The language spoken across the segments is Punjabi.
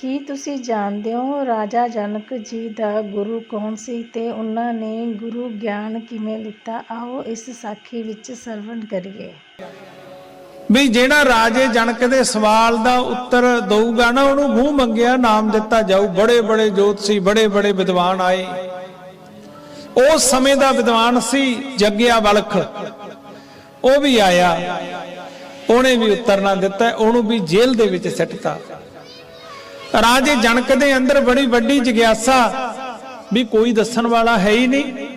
ਕੀ ਤੁਸੀਂ ਜਾਣਦੇ ਹੋ ਰਾਜਾ ਜਨਕ ਜੀ ਦਾ ਗੁਰੂ ਕੌਣ ਸੀ ਤੇ ਉਹਨਾਂ ਨੇ ਗੁਰੂ ਗਿਆਨ ਕਿਵੇਂ ਲਿੱਤਾ? ਆਓ ਇਸ ਸਾਖੀ ਵਿੱਚ ਸਰਵਣ ਕਰੀਏ। ਵੀ ਜਿਹੜਾ ਰਾਜੇ ਜਨਕ ਦੇ ਸਵਾਲ ਦਾ ਉੱਤਰ ਦਊਗਾ ਨਾ, ਉਹਨੂੰ ਮੂੰਹ ਮੰਗਿਆ, ਨਾਮ ਦਿੱਤਾ ਜਾਊ। ਬੜੇ ਬੜੇ ਜੋਤਸੀ ਬੜੇ ਬੜੇ ਵਿਦਵਾਨ ਆਏ। ਉਸ ਸਮੇਂ ਦਾ ਵਿਦਵਾਨ ਸੀ, ਜੱਗਿਆ ਵਲਖ। ਉਹ ਵੀ ਆਇਆ। ਉਹਨੇ ਵੀ ਉੱਤਰ ਨਾ ਦਿੱਤਾ, ਉਹਨੂੰ ਵੀ ਜੇਲ੍ਹ ਦੇ ਵਿੱਚ ਸਿੱਟਤਾ। ਰਾਜੇ ਜਨਕ ਦੇ ਅੰਦਰ ਬੜੀ ਵੱਡੀ ਜਿਗਿਆਸਾ ਵੀ ਕੋਈ ਦੱਸਣ ਵਾਲਾ ਹੈ ਹੀ ਨਹੀਂ।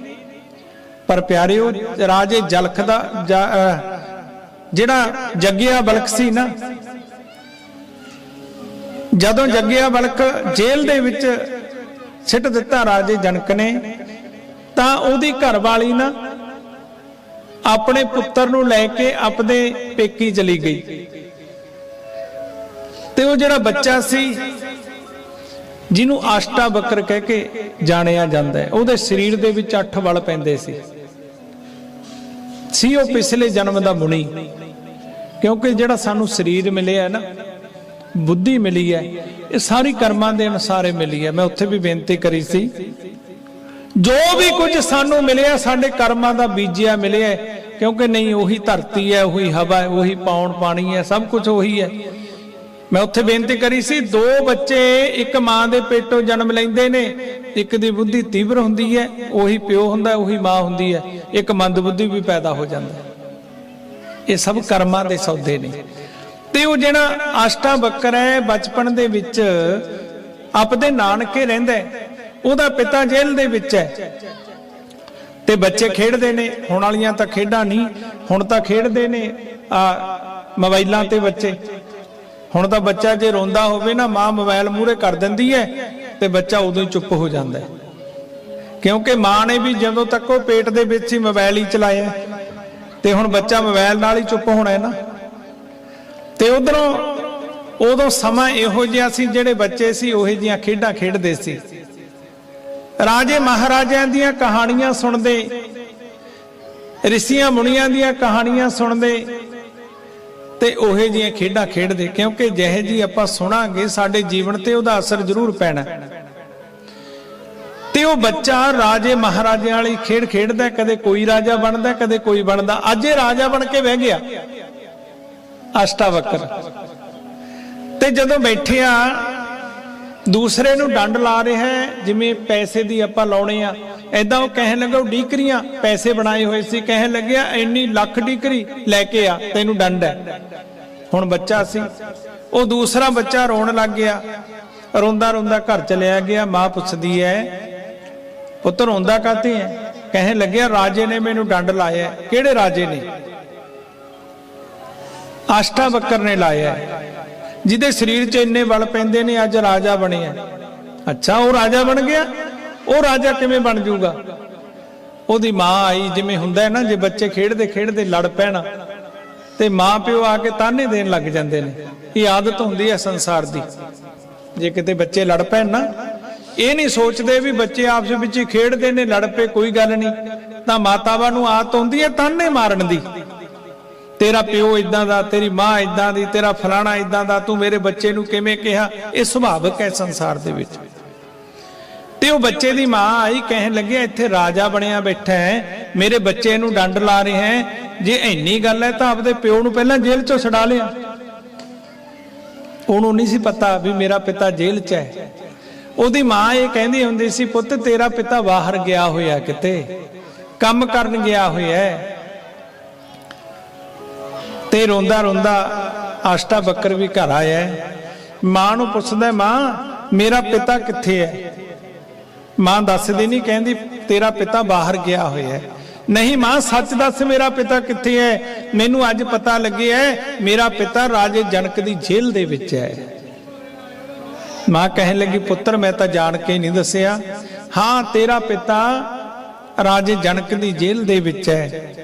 ਪਰ ਪਿਆਰਿਓ ਰਾਜੇ ਜਲਖ ਦਾ ਜਿਹੜਾ ਜੱਗਿਆ ਬਲਕ ਸੀ ਨਾ, ਜਦੋਂ ਜੱਗਿਆ ਬਲਕ ਜੇਲ੍ਹ ਦੇ ਵਿੱਚ ਸਿੱਟ ਦਿੱਤਾ ਰਾਜੇ ਜਨਕ ਨੇ, ਤਾਂ ਉਹਦੀ ਘਰ ਵਾਲੀ ਨਾ ਆਪਣੇ ਪੁੱਤਰ ਨੂੰ ਲੈ ਕੇ ਆਪਣੇ ਪੇਕੀ ਚਲੀ ਗਈ। ਤੇ ਉਹ ਜਿਹੜਾ ਬੱਚਾ ਸੀ ਜਿਹਨੂੰ ਆਸ਼ਟਾ ਬੱਕਰ ਕਹਿ ਕੇ ਜਾਣਿਆ ਜਾਂਦਾ ਹੈ। ਉਹਦੇ ਸਰੀਰ ਦੇ ਵਿੱਚ ਅੱਠ ਵਲ ਪੈਂਦੇ ਸੀ। ਸੀ ਉਹ ਪਿਛਲੇ ਜਨਮ ਦਾ ਮੁਨੀ। ਕਿਉਂਕਿ ਜਿਹੜਾ ਸਾਨੂੰ ਸਰੀਰ ਮਿਲਿਆ ਨਾ, ਬੁੱਧੀ ਮਿਲੀ ਹੈ, ਇਹ ਸਾਰੀ ਕਰਮਾਂ ਦੇ ਅਨੁਸਾਰ ਹੀ ਮਿਲੀ ਹੈ। ਮੈਂ ਉੱਥੇ ਵੀ ਬੇਨਤੀ ਕਰੀ ਸੀ, ਜੋ ਵੀ ਕੁਝ ਸਾਨੂੰ ਮਿਲਿਆ, ਸਾਡੇ ਕਰਮਾਂ ਦਾ ਬੀਜਿਆ ਮਿਲਿਆ ਕਿਉਂਕਿ ਨਹੀਂ, ਉਹੀ ਧਰਤੀ ਹੈ, ਉਹੀ ਹਵਾ ਹੈ, ਉਹੀ ਪਾਉਣ ਪਾਣੀ ਹੈ, ਸਭ ਕੁਝ ਉਹੀ ਹੈ। ਮੈਂ ਉੱਥੇ ਬੇਨਤੀ ਕਰੀ ਸੀ, ਦੋ ਬੱਚੇ, ਇੱਕ ਮਾਂ ਦੇ ਪੇਟੋਂ ਜਨਮ ਲੈਂਦੇ ਨੇ, ਇੱਕ ਦੀ ਬੁੱਧੀ ਤੀਬਰ ਹੁੰਦੀ ਹੈ, ਉਹੀ ਪਿਓ ਹੁੰਦਾ, ਉਹੀ ਮਾਂ ਹੁੰਦੀ ਹੈ, ਇੱਕ ਮੰਦ ਬੁੱਧੀ ਵੀ ਪੈਦਾ ਹੋ ਜਾਂਦਾ। ਇਹ ਸਭ ਕਰਮਾਂ ਦੇ ਸੌਦੇ ਨੇ। ਤੇ ਉਹ ਜਿਹੜਾ ਆਸ਼ਟਾ ਬੱਕਰ ਹੈ, ਬਚਪਨ ਦੇ ਵਿੱਚ ਆਪਦੇ ਨਾਨਕੇ ਰਹਿੰਦਾ ਉਹਦਾ ਪਿਤਾ ਜੇਲ੍ਹ ਦੇ ਵਿੱਚ ਹੈ। ਤੇ ਬੱਚੇ ਖੇਡਦੇ ਨੇ, ਹੁਣ ਵਾਲੀਆਂ ਤਾਂ ਖੇਡਾਂ ਨਹੀਂ, ਹੁਣ ਤਾਂ ਖੇਡਦੇ ਨੇ, ਆ ਮੋਬਾਈਲਾਂ ਤੇ ਬੱਚੇ। ਹੁਣ ਤਾਂ ਬੱਚਾ ਜੇ ਰੋਂਦਾ ਹੋਵੇ ਨਾ, ਮਾਂ ਮੋਬਾਈਲ ਮੂਹਰੇ ਕਰ ਦਿੰਦੀ ਹੈ ਤੇ ਬੱਚਾ ਉਦੋਂ ਹੀ ਚੁੱਪ ਹੋ ਜਾਂਦਾ ਹੈ। ਕਿਉਂਕਿ ਮਾਂ ਨੇ ਵੀ ਜਦੋਂ ਤੱਕ ਉਹ ਪੇਟ ਦੇ ਵਿੱਚ ਹੀ ਮੋਬਾਈਲ ਹੀ ਚਲਾਇਆ ਤੇ ਹੁਣ ਬੱਚਾ ਮੋਬਾਈਲ ਨਾਲ ਹੀ ਚੁੱਪ ਹੋਣਾ ਹੈ ਨਾ। ਤੇ ਉਧਰੋਂ ਉਦੋਂ ਸਮਾਂ ਇਹੋ ਜਿਹਾ ਸੀ ਜਿਹੜੇ ਬੱਚੇ ਸੀ, ਉਹੋ ਜਿਹੀਆਂ ਖੇਡਾਂ ਖੇਡਦੇ ਸੀ। ਰਾਜੇ ਮਹਾਰਾਜਿਆਂ ਦੀਆਂ ਕਹਾਣੀਆਂ ਸੁਣਦੇ ਰਿਸ਼ੀਆਂ ਮੁਨੀਆਂ ਦੀਆਂ ਕਹਾਣੀਆਂ ਸੁਣਦੇ ਤੇ ਉਹੇ ਜਿਹੀਆਂ ਖੇਡਾਂ ਖੇਡਦੇ, ਕਿਉਂਕਿ ਜਿਹੇ ਜੀ ਆਪਾਂ ਸੁਣਾਂਗੇ, ਸਾਡੇ ਜੀਵਨ ਤੇ ਉਹਦਾ ਅਸਰ ਜ਼ਰੂਰ ਪੈਣਾ। ਤੇ ਉਹ ਬੱਚਾ ਰਾਜੇ ਮਹਾਰਾਜਿਆਂ ਵਾਲੀ ਖੇਡ ਖੇਡਦਾ, ਕਦੇ ਕੋਈ ਰਾਜਾ ਬਣਦਾ, ਕਦੇ ਕੋਈ ਬਣਦਾ। ਅੱਜ ਇਹ ਰਾਜਾ ਬਣ ਕੇ ਬਹਿ ਗਿਆ। ਅਸ਼ਟਾਵਕਰ। ਤੇ ਜਦੋਂ ਬੈਠਿਆ ਦੂਸਰੇ ਨੂੰ ਡੰਡ ਲਾ ਰਿਹਾ ਜਿਵੇਂ ਪੈਸੇ ਦੀ ਆਪਾਂ ਲਾਉਣੇ ਆ। ਐਦਾਂ ਉਹ ਕਹਿਣ ਲੱਗਾ, ਉਹ ਡੀਕਰੀਆਂ ਪੈਸੇ ਬਣਾਏ ਹੋਏ ਸੀ। ਕਹਿਣ ਲੱਗਿਆ, ਇੰਨੀ ਲੱਖ ਡੀਕਰੀ ਲੈ ਕੇ ਆ, ਤੈਨੂੰ ਡੰਡ ਹੈ। ਹੁਣ ਬੱਚਾ ਸੀ। ਉਹ ਦੂਸਰਾ ਬੱਚਾ ਰੋਣ ਲੱਗ ਗਿਆ। ਰੋਂਦਾ ਰੋਂਦਾ ਘਰ ਚਲਿਆ ਗਿਆ। ਮਾਂ ਪੁੱਛਦੀ ਹੈ ਪੁੱਤ ਰੋਂਦਾ ਕਾਤੇ ਹੈ ਕਹਿਣ ਲੱਗਿਆ, ਰਾਜੇ ਨੇ ਮੈਨੂੰ ਡੰਡ ਲਾਇਆ ਕਿਹੜੇ ਰਾਜੇ ਨੇ? ਆਸ਼ਟਾ ਬੱਕਰ ਨੇ ਲਾਇਆ ਜਿਹਦੇ ਸਰੀਰ 'ਚ ਇੰਨੇ ਬਲ ਪੈਂਦੇ ਨੇ, ਅੱਜ ਰਾਜਾ ਬਣਿਆ ਅੱਛਾ, ਉਹ ਰਾਜਾ ਬਣ ਗਿਆ? ਉਹ ਰਾਜਾ ਕਿਵੇਂ ਬਣ ਜਾਊਗਾ? ਉਹਦੀ ਮਾਂ ਆਈ, ਜਿਵੇਂ ਹੁੰਦਾ ਨਾ, ਜੇ ਬੱਚੇ ਖੇਡਦੇ ਖੇਡਦੇ ਲੜ ਪੈਣ, ਤੇ ਮਾਂ ਪਿਓ ਆ ਕੇ ਤਾਨੇ ਦੇਣ ਲੱਗ ਜਾਂਦੇ ਨੇ। ਇਹ ਆਦਤ ਹੁੰਦੀ ਹੈ ਸੰਸਾਰ ਦੀ। ਜੇ ਕਿਤੇ ਬੱਚੇ ਲੜ ਪੈਣ ਨਾ, ਇਹ ਨਹੀਂ ਸੋਚਦੇ ਵੀ ਬੱਚੇ ਆਪਸ ਵਿੱਚ ਹੀ ਖੇਡਦੇ ਨੇ, ਲੜ ਪਏ, ਕੋਈ ਗੱਲ ਨਹੀਂ। ਤਾਂ ਮਾਤਾਵਾਂ ਨੂੰ ਆਦਤ ਹੁੰਦੀ ਹੈ ਤਾਨੇ ਮਾਰਨ ਦੀ। ਤੇਰਾ ਪਿਓ ਇਦਾਂ ਦਾ, ਤੇਰੀ ਮਾਂ ਇਦਾਂ ਦੀ, ਤੇਰਾ ਫਲਾਣਾ ਇਦਾਂ ਦਾ, ਤੂੰ ਮੇਰੇ ਬੱਚੇ ਨੂੰ ਕਿਵੇਂ ਕਿਹਾ? ਇਹ ਸੁਭਾਵਿਕ ਹੈ ਸੰਸਾਰ ਦੇ ਵਿੱਚ। ਤੇ ਉਹ ਬੱਚੇ ਦੀ ਮਾਂ ਆਈ, ਕਹਿਣ ਲੱਗਿਆ, ਇੱਥੇ ਰਾਜਾ ਬਣਿਆ ਬੈਠਾ ਹੈ। ਮੇਰੇ ਬੱਚੇ ਨੂੰ ਡੰਡ ਲਾ ਰਿਹਾ ਹੈ। ਜੇ ਇੰਨੀ ਗੱਲ ਹੈ ਤਾਂ ਆਪਦੇ ਪਿਓ ਨੂੰ ਪਹਿਲਾਂ ਜੇਲ੍ਹ ਚੋਂ ਛਡਾ ਲਿਆ। ਉਹਨੂੰ ਨਹੀਂ ਸੀ ਪਤਾ ਵੀ ਮੇਰਾ ਪਿਤਾ ਜੇਲ੍ਹ 'ਚ ਹੈ। ਉਹਦੀ ਮਾਂ ਇਹ ਕਹਿੰਦੀ ਹੁੰਦੀ ਸੀ, ਪੁੱਤ, ਤੇਰਾ ਪਿਤਾ ਬਾਹਰ ਗਿਆ ਹੋਇਆ ਕਿਤੇ? ਕੰਮ ਕਰਨ ਗਿਆ ਹੋਇਆ ਤੇ ਰੋਂਦਾ ਰੋਂਦਾ ਆਸ਼ਟਾ ਬੱਕਰ ਵੀ ਘਰ ਆਇਆ ਮਾਂ ਨੂੰ ਪੁੱਛਦਾ, ਮਾਂ, ਮੇਰਾ ਪਿਤਾ ਕਿੱਥੇ ਹੈ? ਮਾਂ ਦੱਸਦੀ ਨਹੀਂ, ਕਹਿੰਦੀ ਤੇਰਾ ਪਿਤਾ ਬਾਹਰ ਗਿਆ ਹੋਇਆ ਹੈ। ਨਹੀਂ ਮਾਂ, ਸੱਚ ਦੱਸ ਮੇਰਾ ਪਿਤਾ ਕਿੱਥੇ ਹੈ? ਮੈਨੂੰ ਅੱਜ ਪਤਾ ਲੱਗਿਆ ਮੇਰਾ ਪਿਤਾ ਰਾਜੇ ਜਨਕ ਦੀ ਜੇਲ੍ਹ ਦੇ ਵਿੱਚ ਹੈ। ਮਾਂ ਕਹਿਣ ਲੱਗੀ, ਪੁੱਤਰ, ਮੈਂ ਤਾਂ ਜਾਣ ਕੇ ਨਹੀਂ ਦੱਸਿਆ। ਹਾਂ, ਤੇਰਾ ਪਿਤਾ ਰਾਜੇ ਜਨਕ ਦੀ ਜੇਲ੍ਹ ਦੇ ਵਿੱਚ ਹੈ।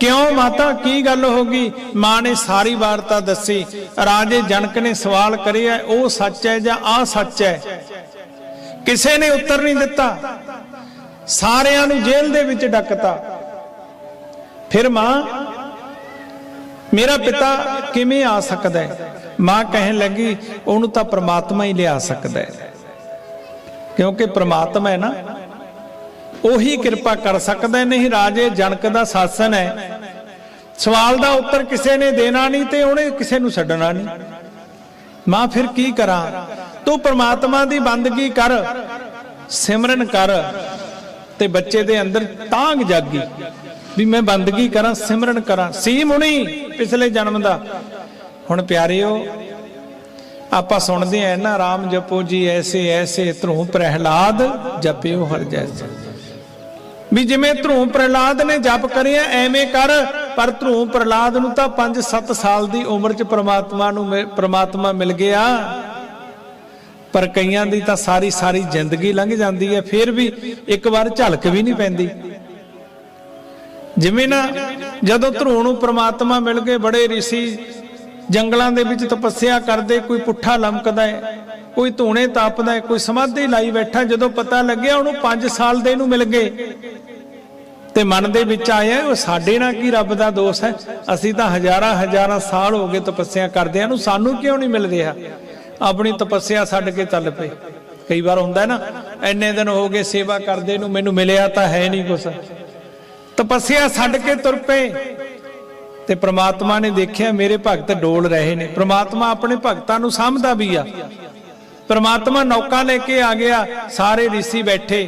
ਕਿਉਂ ਮਾਤਾ, ਕੀ ਗੱਲ ਹੋ ਗਈ? ਮਾਂ ਨੇ ਸਾਰੀ ਵਾਰਤਾ ਦੱਸੀ। ਰਾਜੇ ਜਨਕ ਨੇ ਸਵਾਲ ਕਰਿਆ, ਉਹ ਸੱਚ ਹੈ ਜਾਂ ਆ ਸੱਚ ਹੈ? ਕਿਸੇ ਨੇ ਉੱਤਰ ਨਹੀਂ ਦਿੱਤਾ। ਸਾਰਿਆਂ ਨੂੰ ਜੇਲ੍ਹ ਦੇ ਵਿੱਚ ਡੱਕਤਾ। ਫਿਰ ਮਾਂ, ਮੇਰਾ ਪਿਤਾ ਕਿਵੇਂ ਆ ਸਕਦਾ ਹੈ? ਮਾਂ ਕਹਿਣ ਲੱਗੀ, ਉਹਨੂੰ ਤਾਂ ਪ੍ਰਮਾਤਮਾ ਹੀ ਲਿਆ ਸਕਦਾ ਹੈ। ਕਿਉਂਕਿ ਪ੍ਰਮਾਤਮਾ ਹੈ ਨਾ, ਉਹੀ ਕਿਰਪਾ ਕਰ ਸਕਦਾ ਨਹੀਂ ਰਾਜੇ, ਜਨਕ ਦਾ ਸ਼ਾਸਨ ਹੈ। ਸਵਾਲ ਦਾ ਉੱਤਰ ਕਿਸੇ ਨੇ ਦੇਣਾ ਨਹੀਂ ਤੇ ਉਹਨੇ ਕਿਸੇ ਨੂੰ ਛੱਡਣਾ ਨਹੀਂ। ਮਾਂ, ਫਿਰ ਕੀ ਕਰਾਂ? ਤੂੰ ਪ੍ਰਮਾਤਮਾ ਦੀ ਬੰਦਗੀ ਕਰ, ਸਿਮਰਨ ਕਰ ਤੇ ਬੱਚੇ ਦੇ ਅੰਦਰ ਤਾਂਗ ਜਾਗੀ ਵੀ ਮੈਂ ਬੰਦਗੀ ਕਰਾਂ, ਸਿਮਰਨ ਕਰਾਂ। ਸੀ ਮੁਨੀ ਪਿਛਲੇ ਜਨਮ ਦਾ। ਹੁਣ ਪਿਆਰਿਓ, ਆਪਾਂ ਸੁਣਦੇ ਆਂ ਨਾ ਰਾਮ ਜਪੋ ਜੀ ਐਸੇ ਐਸੇ ਧਰੂ ਪ੍ਰਹਿਲਾਦ ਜਪਿਓ ਹਰ ਜੈਸੇ। ਵੀ ਜਿਵੇਂ ਧਰੂ ਪ੍ਰਹਿਲਾਦ ਨੇ ਜਪ ਕਰਿਆ, ਐਵੇਂ ਕਰ, ਪਰ ਧਰੂ ਪ੍ਰਹਿਲਾਦ ਨੂੰ ਤਾਂ 5-7 ਸਾਲ ਦੀ ਉਮਰ 'ਚ ਪ੍ਰਮਾਤਮਾ ਨੂੰ ਮਿ- ਪ੍ਰਮਾਤਮਾ ਮਿਲ ਗਿਆ। ਪਰ ਕਈਆਂ ਦੀ ਤਾਂ ਸਾਰੀ ਸਾਰੀ ਜ਼ਿੰਦਗੀ ਲੰਘ ਜਾਂਦੀ ਹੈ, ਫਿਰ ਵੀ ਇੱਕ ਵਾਰ ਝਲਕ ਵੀ ਨਹੀਂ ਪੈਂਦੀ। ਜਿਵੇਂ ਨਾ ਜਦੋਂ ਧਰੂ ਨੂੰ ਪ੍ਰਮਾਤਮਾ ਮਿਲ ਗਏ, ਬੜੇ ઋષਿ ਜੰਗਲਾਂ ਦੇ ਵਿੱਚ ਤਪੱਸਿਆ ਕਰਦੇ, ਕੋਈ ਪੁੱਠਾ ਲਮਕਦਾ ਹੈ, ਕੋਈ ਧੂਣੇ ਤਾਪਦਾ ਹੈ, ਕੋਈ ਸਮਾਧੀ ਲਾਈ ਬੈਠਾ, ਜਦੋਂ ਪਤਾ ਲੱਗਿਆ ਉਹਨੂੰ 5 ਸਾਲ ਦੇ ਨੂੰ ਮਿਲ ਗਏ। ਤੇ ਮਨ ਦੇ ਵਿੱਚ ਆਇਆ, ਉਹ ਸਾਡੇ ਨਾਲ ਕੀ ਰੱਬ ਦਾ ਦੋਸ਼ ਹੈ? ਅਸੀਂ ਤਾਂ ਹਜ਼ਾਰਾਂ ਹਜ਼ਾਰਾਂ ਸਾਲ ਹੋ ਗਏ ਤਪੱਸਿਆ ਕਰਦੇ ਕਰਦਿਆਂ ਨੂੰ ਸਾਨੂੰ ਕਿਉਂ ਨਹੀਂ ਮਿਲ ਰਿਹਾ? ਆਪਣੀ ਤਪੱਸਿਆ ਛੱਡ ਕੇ ਚੱਲ ਪਏ ਕਈ ਵਾਰ ਹੁੰਦਾ ਹੈ ਨਾ ਐਨੇ ਦਿਨ ਹੋ ਗਏ ਸੇਵਾ ਕਰਦੇ ਨੂੰ ਮੈਨੂੰ ਮਿਲਿਆ ਤਾਂ ਹੈ ਨਹੀਂ ਕੁਛ ਤਪੱਸਿਆ ਛੱਡ ਕੇ ਤੁਰ ਪਏ ਤੇ ਪ੍ਰਮਾਤਮਾ ਨੇ ਦੇਖਿਆ ਮੇਰੇ ਭਗਤ ਡੋਲ ਰਹੇ ਨੇ ਪ੍ਰਮਾਤਮਾ ਆਪਣੇ ਭਗਤਾਂ ਨੂੰ ਸਮਝਦਾ ਵੀ ਆ ਪ੍ਰਮਾਤਮਾ ਨੌਕਾ ਲੈ ਕੇ ਆ ਗਿਆ ਸਾਰੇ ઋષਿ ਬੈਠੇ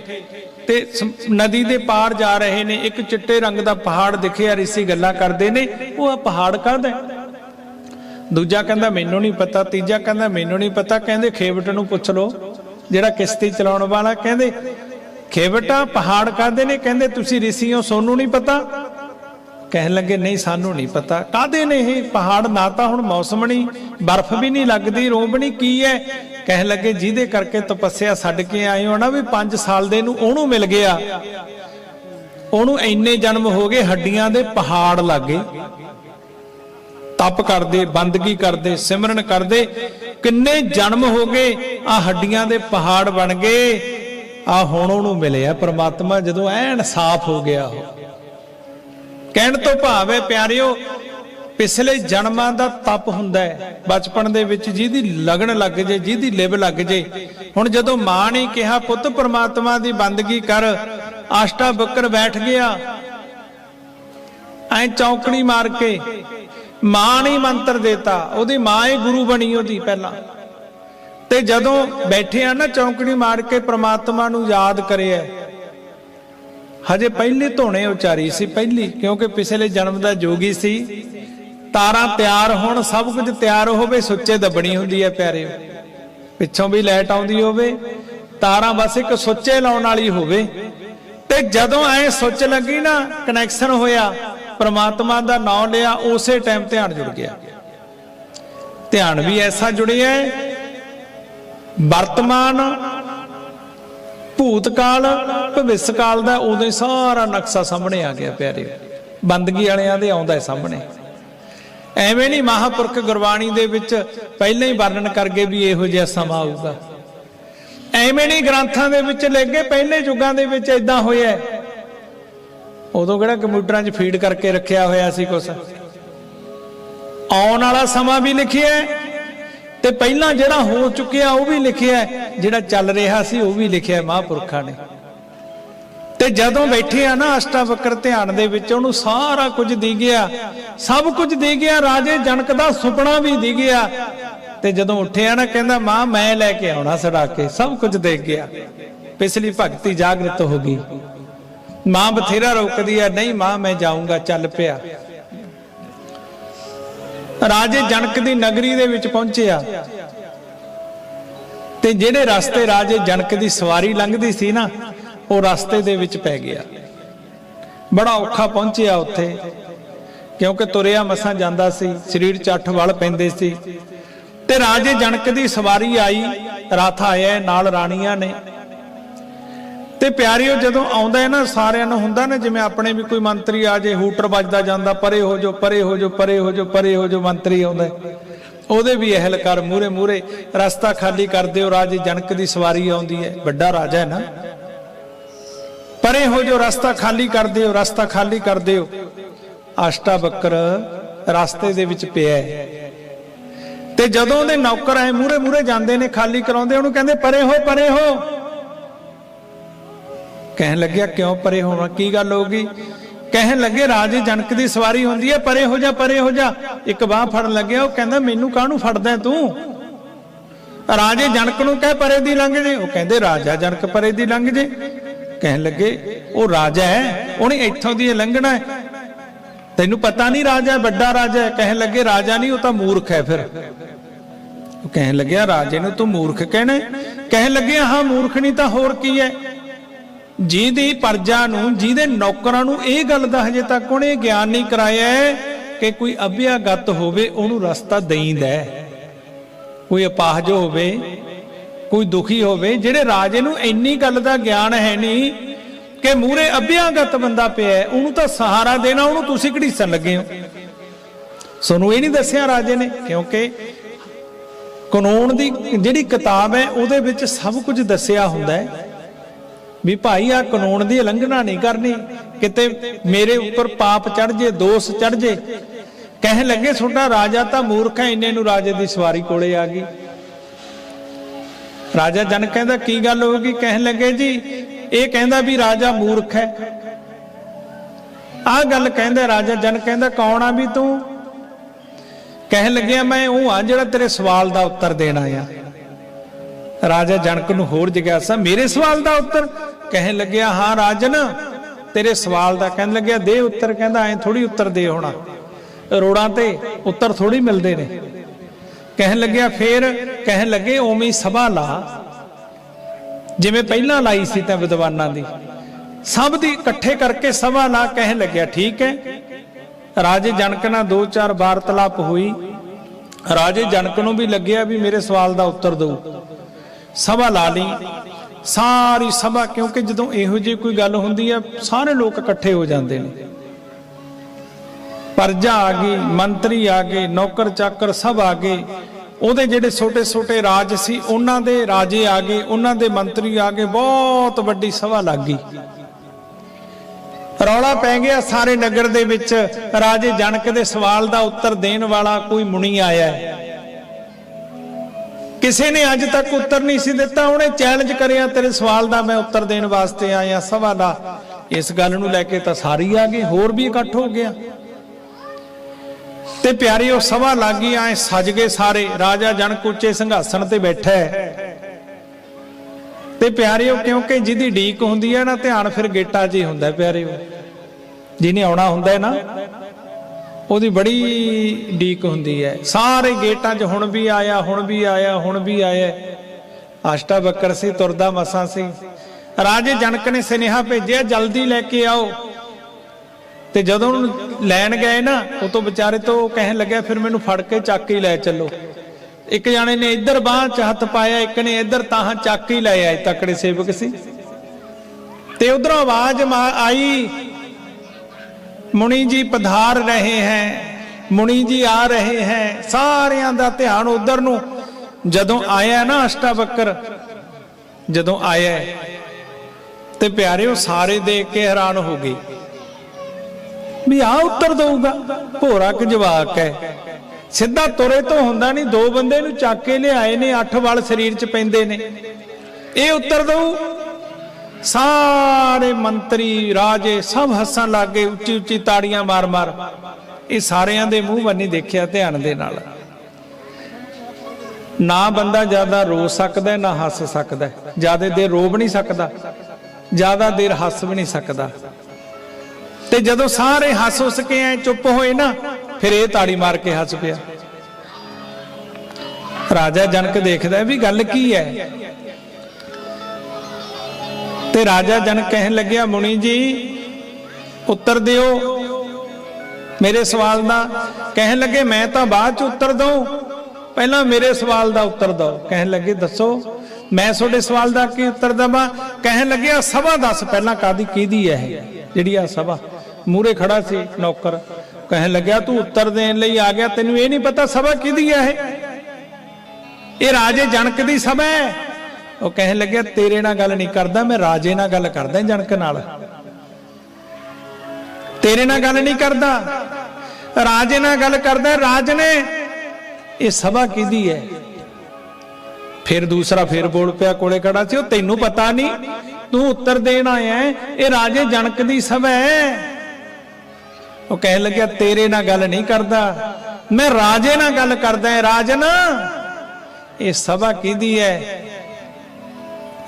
ਤੇ ਸ- ਨਦੀ ਦੇ ਪਾਰ ਜਾ ਰਹੇ ਨੇ ਇੱਕ ਚਿੱਟੇ ਰੰਗ ਦਾ ਪਹਾੜ ਦਿਖਿਆ ઋષਿ ਗੱਲਾਂ ਕਰਦੇ ਨੇ ਉਹ ਆ ਪਹਾੜ ਕਾਹਦਾ ਹੈ? ਦੂਜਾ ਕਹਿੰਦਾ, ਮੈਨੂੰ ਨਹੀਂ ਪਤਾ। ਤੀਜਾ ਕਹਿੰਦਾ, ਮੈਨੂੰ ਨਹੀਂ ਪਤਾ। ਕਹਿੰਦੇ ਖੇਵਟ ਨੂੰ ਪੁੱਛ ਲਓ, ਜਿਹੜਾ ਕਿਸ਼ਤੀ ਚਲਾਉਣ ਵਾਲਾ। ਕਹਿੰਦੇ ਖੇਵਟਾ ਪਹਾੜ ਕਾਹਦੇ ਨੇ? ਕਹਿੰਦੇ, ਤੁਸੀਂ ઋષਿ ਹੋ, ਸੋਨੂੰ ਨਹੀਂ ਪਤਾ? ਕਹਿਣ ਲੱਗੇ, ਨਹੀਂ, ਸਾਨੂੰ ਨਹੀਂ ਪਤਾ। ਕਾਦੇ ਨੇ ਇਹ ਪਹਾੜ? ਨਾ ਤਾਂ ਹੁਣ ਮੌਸਮ ਨਹੀਂ, ਬਰਫ਼ ਵੀ ਨਹੀਂ ਲੱਗਦੀ ਰੋਂਬਣੀ ਕੀ ਹੈ? ਕਹਿਣ ਲੱਗੇ, ਜਿਹਦੇ ਕਰਕੇ ਤਪੱਸਿਆ ਛੱਡ ਕੇ ਆਏ ਹੋ ਨਾ ਵੀ 5 ਸਾਲ ਦੇ ਨੂੰ ਉਹਨੂੰ ਮਿਲ ਗਿਆ। ਉਹਨੂੰ ਇੰਨੇ ਜਨਮ ਹੋ ਗਏ, ਹੱਡੀਆਂ ਦੇ ਪਹਾੜ ਲੱਗੇ ਤਪ ਕਰਦੇ, ਬੰਦਗੀ ਕਰਦੇ, ਸਿਮਰਨ ਕਰਦੇ, ਕਿੰਨੇ ਜਨਮ ਹੋ ਗਏ ਆ ਹੱਡੀਆਂ ਦੇ ਪਹਾੜ ਬਣ ਗਏ ਆ ਹੁਣ ਉਹਨੂੰ ਮਿਲਿਆ ਪ੍ਰਮਾਤਮਾ, ਜਦੋਂ ਐਨ ਸਾਫ਼ ਹੋ ਗਿਆ ਕਹਿਣ ਤੋਂ ਭਾਵ ਹੈ ਪਿਆਰਿਓ, ਪਿਛਲੇ ਜਨਮਾਂ ਦਾ ਤਪ ਹੁੰਦਾ ਹੈ। ਬਚਪਨ ਦੇ ਵਿੱਚ ਜਿਹਦੀ ਲਗਨ ਲੱਗ ਜੇ, ਜਿਹਦੀ ਲਿਵ ਲੱਗ ਜੇ, ਹੁਣ ਜਦੋਂ ਮਾਂ ਨੇ ਕਿਹਾ, ਪੁੱਤ ਪ੍ਰਮਾਤਮਾ ਦੀ ਬੰਦਗੀ ਕਰ, ਆਸ਼ਟਾ ਬੱਕਰ ਬੈਠ ਗਿਆ। ਐ ਚੌਕੜੀ ਮਾਰ ਕੇ ਮਾਂ ਨੇ ਮੰਤਰ ਦਿੱਤਾ, ਉਹਦੀ ਮਾਂ ਹੀ ਗੁਰੂ ਬਣੀ ਉਹਦੀ ਪਹਿਲਾਂ। ਤੇ ਜਦੋਂ ਬੈਠੇ ਆ ਨਾ ਚੌਂਕੜੀ ਮਾਰ ਕੇ ਪ੍ਰਮਾਤਮਾ ਨੂੰ ਯਾਦ ਕਰਿਆ ਹਜੇ ਪਹਿਲੀ ਧੋਣੇ ਉਚਾਰੀ ਸੀ ਪਹਿਲੀ, ਕਿਉਂਕਿ ਪਿਛਲੇ ਜਨਮ ਦਾ ਜੋਗੀ ਸੀ। ਤਾਰਾਂ ਤਿਆਰ ਹੋਣ, ਸਭ ਕੁਝ ਤਿਆਰ ਹੋਵੇ, ਸੁੱਚੇ ਦੱਬਣੀ ਹੁੰਦੀ ਹੈ ਪਿਆਰੇ। ਪਿੱਛੋਂ ਵੀ ਲਾਈਟ ਆਉਂਦੀ ਹੋਵੇ, ਤਾਰਾਂ ਬਸ ਇੱਕ ਸੁੱਚੇ ਲਾਉਣ ਵਾਲੀ ਹੋਵੇ। ਤੇ ਜਦੋਂ ਐ ਸੁੱਚ ਲੱਗੀ ਨਾ ਕਨੈਕਸ਼ਨ ਹੋਇਆ ਪ੍ਰਮਾਤਮਾ ਦਾ ਨਾਮ ਲਿਆ, ਉਸੇ ਟਾਈਮ ਧਿਆਨ ਜੁੜ ਗਿਆ। ਧਿਆਨ ਵੀ ਐਸਾ ਜੁੜਿਆ ਹੈ, ਵਰਤਮਾਨ ਭੂਤਕਾਲ, ਭਵਿੱਖਕਾਲ ਦਾ ਉਦੋਂ ਹੀ ਸਾਰਾ ਨਕਸ਼ਾ ਸਾਹਮਣੇ ਆ ਗਿਆ ਪਿਆਰੇ। ਬੰਦਗੀ ਵਾਲਿਆਂ ਦੇ ਆਉਂਦਾ ਹੈ ਸਾਹਮਣੇ। ਐਵੇਂ ਨਹੀਂ ਮਹਾਪੁਰਖ ਗੁਰਬਾਣੀ ਦੇ ਵਿੱਚ ਪਹਿਲਾਂ ਹੀ ਵਰਣਨ ਕਰਗੇ ਵੀ ਇਹੋ ਜਿਹਾ ਸਮਾਂ ਆਊਗਾ। ਐਵੇਂ ਨਹੀਂ ਗ੍ਰੰਥਾਂ ਦੇ ਵਿੱਚ ਲਿਖੇ ਪਹਿਲੇ ਯੁੱਗਾਂ ਦੇ ਵਿੱਚ ਇਦਾਂ ਹੋਇਆ ਉਦੋਂ ਕਿਹੜਾ ਕੰਪਿਊਟਰਾਂ 'ਚ ਫੀਡ ਕਰਕੇ ਰੱਖਿਆ ਹੋਇਆ ਸੀ ਕੁਛ? ਆਉਣ ਵਾਲਾ ਸਮਾਂ ਵੀ ਲਿਖਿਆ ਤੇ ਪਹਿਲਾਂ ਜਿਹੜਾ ਹੋ ਚੁੱਕਿਆ ਉਹ ਵੀ ਲਿਖਿਆ ਜਿਹੜਾ ਚੱਲ ਰਿਹਾ ਸੀ ਉਹ ਵੀ ਲਿਖਿਆ ਮਹਾਂਪੁਰਖਾਂ ਨੇ। ਤੇ ਜਦੋਂ ਬੈਠੇ ਆ ਨਾ ਅਸ਼ਟਾਵਕਰ ਧਿਆਨ ਦੇ ਵਿੱਚ, ਉਹਨੂੰ ਸਾਰਾ ਕੁਝ ਦੀ ਗਿਆ। ਸਭ ਕੁਝ ਦੇ ਗਿਆ, ਰਾਜੇ ਜਨਕ ਦਾ ਸੁਪਨਾ ਵੀ ਦੀ ਗਿਆ। ਤੇ ਜਦੋਂ ਉੱਠਿਆ ਨਾ ਕਹਿੰਦਾ, ਮਾਂ, ਮੈਂ ਲੈ ਕੇ ਆਉਣਾ ਸੜਾ ਕੇ ਸਭ ਕੁਝ ਦੇ ਗਿਆ। ਪਿਛਲੀ ਭਗਤੀ ਜਾਗਰਤ ਹੋ ਗਈ। ਮਾਂ ਬਥੇਰਾ ਰੋਕਦੀ ਆ, ਨਹੀਂ ਮਾਂ, ਮੈਂ ਜਾਊਂਗਾ, ਚੱਲ ਪਿਆ। ਰਾਜੇ ਜਨਕ ਦੀ ਨਗਰੀ ਦੇ ਵਿੱਚ ਪਹੁੰਚਿਆ ਤੇ ਜਿਹੜੇ ਰਸਤੇ ਰਾਜੇ ਜਨਕ ਦੀ ਸਵਾਰੀ ਲੰਘਦੀ ਸੀ ਨਾ, ਉਹ ਰਸਤੇ ਦੇ ਵਿੱਚ ਪੈ ਗਿਆ। ਬੜਾ ਔਖਾ ਪਹੁੰਚਿਆ ਉੱਥੇ, ਕਿਉਂਕਿ ਤੁਰਿਆ ਮਸਾਂ ਜਾਂਦਾ ਸੀ, ਸਰੀਰ ਚ ਅੱਠ ਵਲ ਪੈਂਦੇ ਸੀ। ਤੇ ਰਾਜੇ ਜਨਕ ਦੀ ਸਵਾਰੀ ਆਈ, ਰਾਥ ਆਇਆ, ਨਾਲ ਰਾਣੀਆਂ ਨੇ। ਤੇ ਪਿਆਰਿਓ, ਜਦੋਂ ਆਉਂਦਾ ਹੈ ਨਾ, ਸਾਰਿਆਂ ਨੂੰ ਹੁੰਦਾ ਨਾ, ਜਿਵੇਂ ਆਪਣੇ ਵੀ ਕੋਈ ਮੰਤਰੀ ਆ ਜੇ, ਹੂਟਰ ਵੱਜਦਾ ਜਾਂਦਾ, ਪਰੇ ਹੋ ਜੋ ਪਰੇ ਹੋ ਜੋ ਪਰੇ ਹੋ ਜੋ ਪਰੇ ਹੋ ਜੋ ਮੰਤਰੀ ਆਉਂਦਾ ਉਹਦੇ ਵੀ ਅਹਿਲ ਕਰ ਮੂਰੇ ਮੂਰੇ ਰਸਤਾ ਖਾਲੀ ਕਰ ਦਿਓ, ਰਾਜੇ ਜਨਕ ਦੀ ਸਵਾਰੀ ਆਉਂਦੀ ਹੈ, ਵੱਡਾ ਰਾਜਾ ਹੈ ਨਾ। ਪਰੇ ਹੋ ਜੋ ਰਸਤਾ ਖਾਲੀ ਕਰ ਦਿਓ, ਰਸਤਾ ਖਾਲੀ ਕਰ ਦਿਓ। ਆਸ਼ਟਾ ਬੱਕਰ ਰਸਤੇ ਦੇ ਵਿੱਚ ਪਿਆ ਹੈ। ਤੇ ਜਦੋਂ ਉਹਦੇ ਨੌਕਰ ਆਏ ਮੂਰੇ ਮੂਰੇ ਜਾਂਦੇ ਨੇ, ਖਾਲੀ ਕਰਾਉਂਦੇ, ਉਹਨੂੰ ਕਹਿੰਦੇ, ਪਰੇ ਹੋ ਪਰੇ ਹੋ। ਕਹਿਣ ਲੱਗਿਆ, ਕਿਉਂ ਪਰੇ ਹੋਵਾਂ ਕੀ ਗੱਲ ਹੋ ਗਈ? ਕਹਿਣ ਲੱਗੇ, ਰਾਜੇ ਜਨਕ ਦੀ ਸਵਾਰੀ ਹੁੰਦੀ ਹੈ, ਪਰੇ ਹੋ ਜਾ, ਪਰੇ ਹੋ ਜਾ। ਇੱਕ ਬਾਹ ਫੜਨ ਲੱਗਿਆ, ਉਹ ਕਹਿੰਦਾ, ਮੈਨੂੰ ਕਾਹਨੂੰ ਫੜਦਾ ਤੂੰ? ਰਾਜੇ ਜਨਕ ਨੂੰ ਕਹਿ, ਪਰੇ ਦੀ ਲੰਘ ਜੇ। ਉਹ ਕਹਿੰਦੇ, ਰਾਜਾ ਜਨਕ ਪਰੇ ਦੀ ਲੰਘ ਜੇ। ਕਹਿਣ ਲੱਗੇ, ਉਹ ਰਾਜਾ ਹੈ, ਉਹਨੇ ਇੱਥੋਂ ਦੀ ਲੰਘਣਾ ਹੈ। ਤੈਨੂੰ ਪਤਾ ਨਹੀਂ ਰਾਜਾ, ਵੱਡਾ ਰਾਜਾ ਹੈ? ਕਹਿਣ ਲੱਗੇ, ਰਾਜਾ ਨਹੀਂ, ਉਹ ਤਾਂ ਮੂਰਖ ਹੈ ਫਿਰ। ਉਹ ਕਹਿਣ ਲੱਗਿਆ, ਰਾਜੇ ਨੂੰ ਤੂੰ ਮੂਰਖ ਕਹਿਣਾ ਕਹਿਣ ਲੱਗਿਆ ਹਾਂ, ਮੂਰਖ ਨਹੀਂ ਤਾਂ ਹੋਰ ਕੀ ਹੈ? ਜਿਹਦੀ ਪਰਜਾ ਨੂੰ, ਜਿਹਦੇ ਨੌਕਰਾਂ ਨੂੰ ਇਹ ਗੱਲ ਦਾ ਹਜੇ ਤੱਕ ਉਹਨੇ ਗਿਆਨ ਨਹੀਂ ਕਰਾਇਆ ਕਿ ਕੋਈ ਅਭਿਆਗਤ ਹੋਵੇ, ਉਹਨੂੰ ਰਸਤਾ ਦੇਈਂਦਾ ਕੋਈ ਅਪਾਹਜ ਹੋਵੇ, ਕੋਈ ਦੁਖੀ ਹੋਵੇ, ਜਿਹੜੇ ਰਾਜੇ ਨੂੰ ਇੰਨੀ ਗੱਲ ਦਾ ਗਿਆਨ ਹੈ ਨਹੀਂ ਕਿ ਮੂਰੇ ਅਭਿਆਗਤ ਬੰਦਾ ਪਿਆ ਉਹਨੂੰ ਤਾਂ ਸਹਾਰਾ ਦੇਣਾ, ਉਹਨੂੰ ਤੁਸੀਂ ਘੜੀਸਣ ਲੱਗੇ ਹੋ। ਸੋਨੂੰ ਇਹ ਨਹੀਂ ਦੱਸਿਆ ਰਾਜੇ ਨੇ, ਕਿਉਂਕਿ ਕਾਨੂੰਨ ਦੀ ਜਿਹੜੀ ਕਿਤਾਬ ਹੈ, ਉਹਦੇ ਵਿੱਚ ਸਭ ਕੁਝ ਦੱਸਿਆ ਹੁੰਦਾ ਹੈ। ਵੀ ਭਾਈ ਆ ਕਾਨੂੰਨ ਦੀ ਉਲੰਘਣਾ ਨਹੀਂ ਕਰਨੀ। ਕਿਤੇ ਮੇਰੇ ਉੱਪਰ ਪਾਪ ਚੜ ਜੇ, ਦੋਸ਼ ਚੜ ਜੇ। ਕਹਿਣ ਲੱਗੇ, ਤੁਹਾਡਾ ਰਾਜਾ ਤਾਂ ਮੂਰਖ ਹੈ, ਇੰਨੇ ਨੂੰ ਰਾਜੇ ਦੀ ਸਵਾਰੀ ਕੋਲੇ ਆ ਗਈ। ਰਾਜਾ ਜਨ ਕਹਿੰਦਾ, ਕੀ ਗੱਲ ਹੋ ਗਈ ਕਹਿਣ ਲੱਗੇ, ਜੀ, ਇਹ ਕਹਿੰਦਾ ਵੀ ਰਾਜਾ ਮੂਰਖ ਹੈ। ਆਹ ਗੱਲ ਕਹਿੰਦਾ, ਰਾਜਾ ਜਨ ਕਹਿੰਦਾ, ਕੌਣ ਆ ਵੀ ਤੂੰ? ਕਹਿਣ ਲੱਗਿਆ, ਮੈਂ ਉਹ ਆ ਜਿਹੜਾ ਤੇਰੇ ਸਵਾਲ ਦਾ ਉੱਤਰ ਦੇਣਾ ਆ ਰਾਜਾ ਜਨਕ ਨੂੰ ਹੋਰ ਜਗਿਆਸਾ, ਮੇਰੇ ਸਵਾਲ ਦਾ ਉੱਤਰ? ਕਹਿਣ ਲੱਗਿਆ, ਹਾਂ ਰਾਜਨ, ਤੇਰੇ ਸਵਾਲ ਦਾ ਕਹਿਣ ਲੱਗਿਆ, ਦੇ ਉੱਤਰ ਕਹਿੰਦਾ, ਐ ਥੋੜੀ ਉੱਤਰ ਦੇ ਹੋਣਾ। ਰੋੜਾਂ ਤੇ ਉੱਤਰ ਥੋੜੀ ਮਿਲਦੇ ਨੇ। ਕਹਿਣ ਲੱਗਿਆ, ਫੇਰ ਕਹਿਣ ਲੱਗੇ ਓਵੇਂ ਸਭਾ ਲਾ। ਜਿਵੇਂ ਪਹਿਲਾਂ ਲਾਈ ਸੀ ਤਾਂ ਵਿਦਵਾਨਾਂ ਦੀ। ਸਭ ਦੀ ਇਕੱਠੇ ਕਰਕੇ ਸਭਾ ਲਾ। ਕਹਿਣ ਲੱਗਿਆ, ਠੀਕ ਹੈ। ਰਾਜੇ ਜਨਕ ਨਾਲ ਦੋ ਚਾਰ ਵਾਰਤਲਾਪ ਹੋਈ। ਰਾਜੇ ਜਨਕ ਨੂੰ ਵੀ ਲੱਗਿਆ ਵੀ ਮੇਰੇ ਸਵਾਲ ਦਾ ਉੱਤਰ ਦਊ। ਸਭਾ ਲਾ ਲਈ। ਸਾਰੀ ਸਭਾ, ਕਿਉਂਕਿ ਜਦੋਂ ਇਹੋ ਜਿਹੀ ਕੋਈ ਗੱਲ ਹੁੰਦੀ ਹੈ ਸਾਰੇ ਲੋਕ ਇਕੱਠੇ ਹੋ ਜਾਂਦੇ ਨੇ। ਪਰਜਾ ਆ ਗਈ, ਮੰਤਰੀ ਆ ਗਏ, ਨੌਕਰ ਚਾਕਰ ਸਭ ਆ ਗਏ। ਉਹਦੇ ਜਿਹੜੇ ਛੋਟੇ ਛੋਟੇ ਰਾਜ ਸੀ, ਉਹਨਾਂ ਦੇ ਰਾਜੇ ਆ ਗਏ, ਉਹਨਾਂ ਦੇ ਮੰਤਰੀ ਆ ਗਏ, ਬਹੁਤ ਵੱਡੀ ਸਭਾ ਲੱਗ ਗਈ। ਰੌਲਾ ਪੈ ਗਿਆ ਸਾਰੇ ਨਗਰ ਦੇ ਵਿੱਚ। ਰਾਜੇ ਜਨਕ ਦੇ ਸਵਾਲ ਦਾ ਉੱਤਰ ਦੇਣ ਵਾਲਾ ਕੋਈ ਮੁਨੀ ਆਇਆ। ਹੈ ਕਿਸੇ ਨੇ ਅੱਜ ਤੱਕ ਉੱਤਰ ਨਹੀਂ ਸੀ ਦਿੱਤਾ, ਉਹਨੇ ਚੈਲੰਜ ਕਰਿਆ, ਤੇਰੇ ਸਵਾਲ ਦਾ ਮੈਂ ਉੱਤਰ ਦੇਣ ਵਾਸਤੇ ਆਇਆ ਸਭਾ ਦਾ। ਇਸ ਗੱਲ ਨੂੰ ਲੈ ਕੇ ਤਾਂ ਸਾਰੀ ਆ ਗਏ ਹੋਰ ਵੀ ਇਕੱਠ ਹੋ ਗਿਆ। ਤੇ ਪਿਆਰੀ ਉਹ ਸਭਾ ਲੱਗੀ ਆਏ ਸਜ ਗਏ ਸਾਰੇ, ਰਾਜਾ ਜਨਕ ਉੱਚੇ ਸਿੰਘਾਸਣ ਤੇ ਬੈਠਾ ਹੈ। ਤੇ ਪਿਆਰਿਓ, ਕਿਉਂਕਿ ਜਿਹਦੀ ਢੀਕ ਹੁੰਦੀ ਹੈ ਨਾ, ਧਿਆਨ ਫਿਰ ਗੇਟਾ 'ਚ ਹੀ ਹੁੰਦਾ ਪਿਆਰਿਓ। ਜਿਹਨੇ ਆਉਣਾ ਹੁੰਦਾ ਹੈ ਨਾ ਉਹਦੀ ਬੜੀ ਡੀਕ ਹੁੰਦੀ ਹੈ। ਸਾਰੇ ਗੇਟਾਂ 'ਚ ਹੁਣ ਵੀ ਆਇਆ, ਹੁਣ ਵੀ ਆਇਆ, ਹੁਣ ਵੀ ਆਇਆ। ਆਸ਼ਟਾ ਬੱਕਰ ਸੀ, ਤੁਰਦਾ ਮਸਾਂ ਸੀ। ਰਾਜੇ ਜਨਕ ਨੇ ਸੁਨੇਹਾ ਭੇਜਿਆ, ਜਲਦੀ ਲੈ ਕੇ ਆਓ। ਤੇ ਜਦੋਂ ਲੈਣ ਗਏ ਨਾ ਉਹ ਤੋਂ ਵਿਚਾਰੇ ਤੋਂ ਕਹਿਣ ਲੱਗਿਆ, ਫਿਰ ਮੈਨੂੰ ਫੜ ਕੇ ਚੱਕ ਹੀ ਲੈ ਚੱਲੋ। ਇੱਕ ਜਾਣੇ ਨੇ ਇੱਧਰ ਬਾਹ ਚ ਹੱਥ ਪਾਇਆ, ਇੱਕ ਨੇ ਇੱਧਰ ਤਾਹਾਂ ਚੱਕ ਹੀ ਲੈ ਆਏ, ਤਕੜੇ ਸੇਵਕ ਸੀ। ਤੇ ਉਧਰੋਂ ਆਵਾਜ਼ ਮਾ- ਆਈ ਮੁਨੀ ਜੀ ਪਧਾਰ ਰਹੇ ਹੈ, ਮੁਨੀ ਜੀ ਆ ਰਹੇ ਹੈ, ਸਾਰਿਆਂ ਦਾ ਧਿਆਨ ਉਧਰ ਨੂੰ। ਜਦੋਂ ਆਇਆ ਨਾ ਅਸ਼ਟਾਵਕਰ, ਜਦੋਂ ਆਇਆ, ਤੇ ਪਿਆਰਿਓ ਸਾਰੇ ਦੇਖ ਕੇ ਹੈਰਾਨ ਹੋ ਗਏ। ਵੀ ਆ ਉੱਤਰ ਦਊਗਾ, ਭੋਰਾ ਕਿ ਜਵਾਕ ਹੈ। ਸਿੱਧਾ ਤੁਰੇ ਤੋਂ ਹੁੰਦਾ ਨਹੀਂ, ਦੋ ਬੰਦੇ ਨੂੰ ਚੱਕ ਕੇ ਲਿਆਏ ਨੇ, ਅੱਠ ਵਾਲ ਸਰੀਰ 'ਚ ਪੈਂਦੇ ਨੇ। ਇਹ ਉੱਤਰ ਦਊ ਸਾਰੇ ਮੰਤਰੀ, ਰਾਜੇ ਸਭ ਹੱਸਣ ਲੱਗੇ, ਉੱਚੀ ਉੱਚੀ ਤਾੜੀਆਂ ਮਾਰ-ਮਾਰ ਇਹ ਸਾਰਿਆਂ ਦੇ ਮੂੰਹ ਬੰਨੀ ਦੇਖਿਆ, ਧਿਆਨ ਦੇ ਨਾਲ। ਨਾ ਬੰਦਾ ਜ਼ਿਆਦਾ ਰੋ ਸਕਦਾ, ਨਾ ਹੱਸ ਸਕਦਾ। ਜ਼ਿਆਦਾ ਦੇਰ ਰੋ ਵੀ ਨਹੀਂ ਸਕਦਾ, ਜ਼ਿਆਦਾ ਦੇਰ ਹੱਸ ਵੀ ਨਹੀਂ ਸਕਦਾ। ਤੇ ਜਦੋਂ ਸਾਰੇ ਹੱਸ ਹੁੱਸ ਕੇ ਐ ਚੁੱਪ ਹੋਏ ਨਾ, ਫਿਰ ਇਹ ਤਾੜੀ ਮਾਰ ਕੇ ਹੱਸ ਪਿਆ। ਰਾਜਾ ਜਨਕ ਦੇਖਦਾ ਵੀ ਗੱਲ ਕੀ ਹੈ? ਤੇ ਰਾਜਾ ਜਨਕ ਕਹਿਣ ਲੱਗਿਆ, ਮੁਨੀ ਜੀ, ਉੱਤਰ ਦਿਓ। ਮੇਰੇ ਸਵਾਲ ਦਾ ਕਹਿਣ ਲੱਗੇ, ਮੈਂ ਤਾਂ ਬਾਅਦ ਚ ਉੱਤਰ ਦਊ। ਪਹਿਲਾਂ ਮੇਰੇ ਸਵਾਲ ਦਾ ਉੱਤਰ ਦਿਓ। ਕਹਿਣ ਲੱਗੇ, ਦੱਸੋ, ਮੈਂ ਤੁਹਾਡੇ ਸਵਾਲ ਦਾ ਕੀ ਉੱਤਰ ਦਵਾਂ? ਕਹਿਣ ਲੱਗਿਆ, ਸਭਾ ਦੱਸ ਪਹਿਲਾਂ ਕਾਦੀ ਕਿਹਦੀ ਹੈ ਇਹ? ਜਿਹੜੀ ਆ ਸਭਾ। ਮੂਰੇ ਖੜਾ ਸੀ ਨੌਕਰ। ਕਹਿਣ ਲੱਗਿਆ, ਤੂੰ ਉੱਤਰ ਦੇਣ ਲਈ ਆ ਗਿਆ, ਤੈਨੂੰ ਇਹ ਨਹੀਂ ਪਤਾ ਸਭਾ ਕਿਹਦੀ ਹੈ ਇਹ? ਇਹ ਰਾਜੇ ਜਨਕ ਦੀ ਸਭਾ ਹੈ ਉਹ ਕਹਿਣ ਲੱਗਿਆ, ਤੇਰੇ ਨਾਲ ਗੱਲ ਨਹੀਂ ਕਰਦਾ, ਮੈਂ ਰਾਜੇ ਨਾਲ ਗੱਲ ਕਰਦਾ ਜਣਕ ਨਾਲ। ਤੇਰੇ ਨਾਲ ਗੱਲ ਨਹੀਂ ਕਰਦਾ, ਰਾਜੇ ਨਾਲ ਗੱਲ ਕਰਦਾ, ਰਾਜ ਨੇ। ਇਹ ਸਭਾ ਕਿਹਦੀ ਹੈ? ਫਿਰ ਦੂਸਰਾ ਫਿਰ ਬੋਲ ਪਿਆ, ਕੋਲੇ ਖੜਾ ਸੀ, ਉਹ ਤੈਨੂੰ ਪਤਾ ਨਹੀਂ, ਤੂੰ ਉੱਤਰ ਦੇਣ ਆਇਆ ਇਹ ਰਾਜੇ ਜਨਕ ਦੀ ਸਭਾ ਹੈ। ਉਹ ਕਹਿਣ ਲੱਗਿਆ, ਤੇਰੇ ਨਾਲ ਗੱਲ ਨਹੀਂ ਕਰਦਾ, ਮੈਂ ਰਾਜੇ ਨਾਲ ਗੱਲ ਕਰਦਾ ਹਾਂ, ਰਾਜਨ। ਇਹ ਸਭਾ ਕਿਹਦੀ ਹੈ?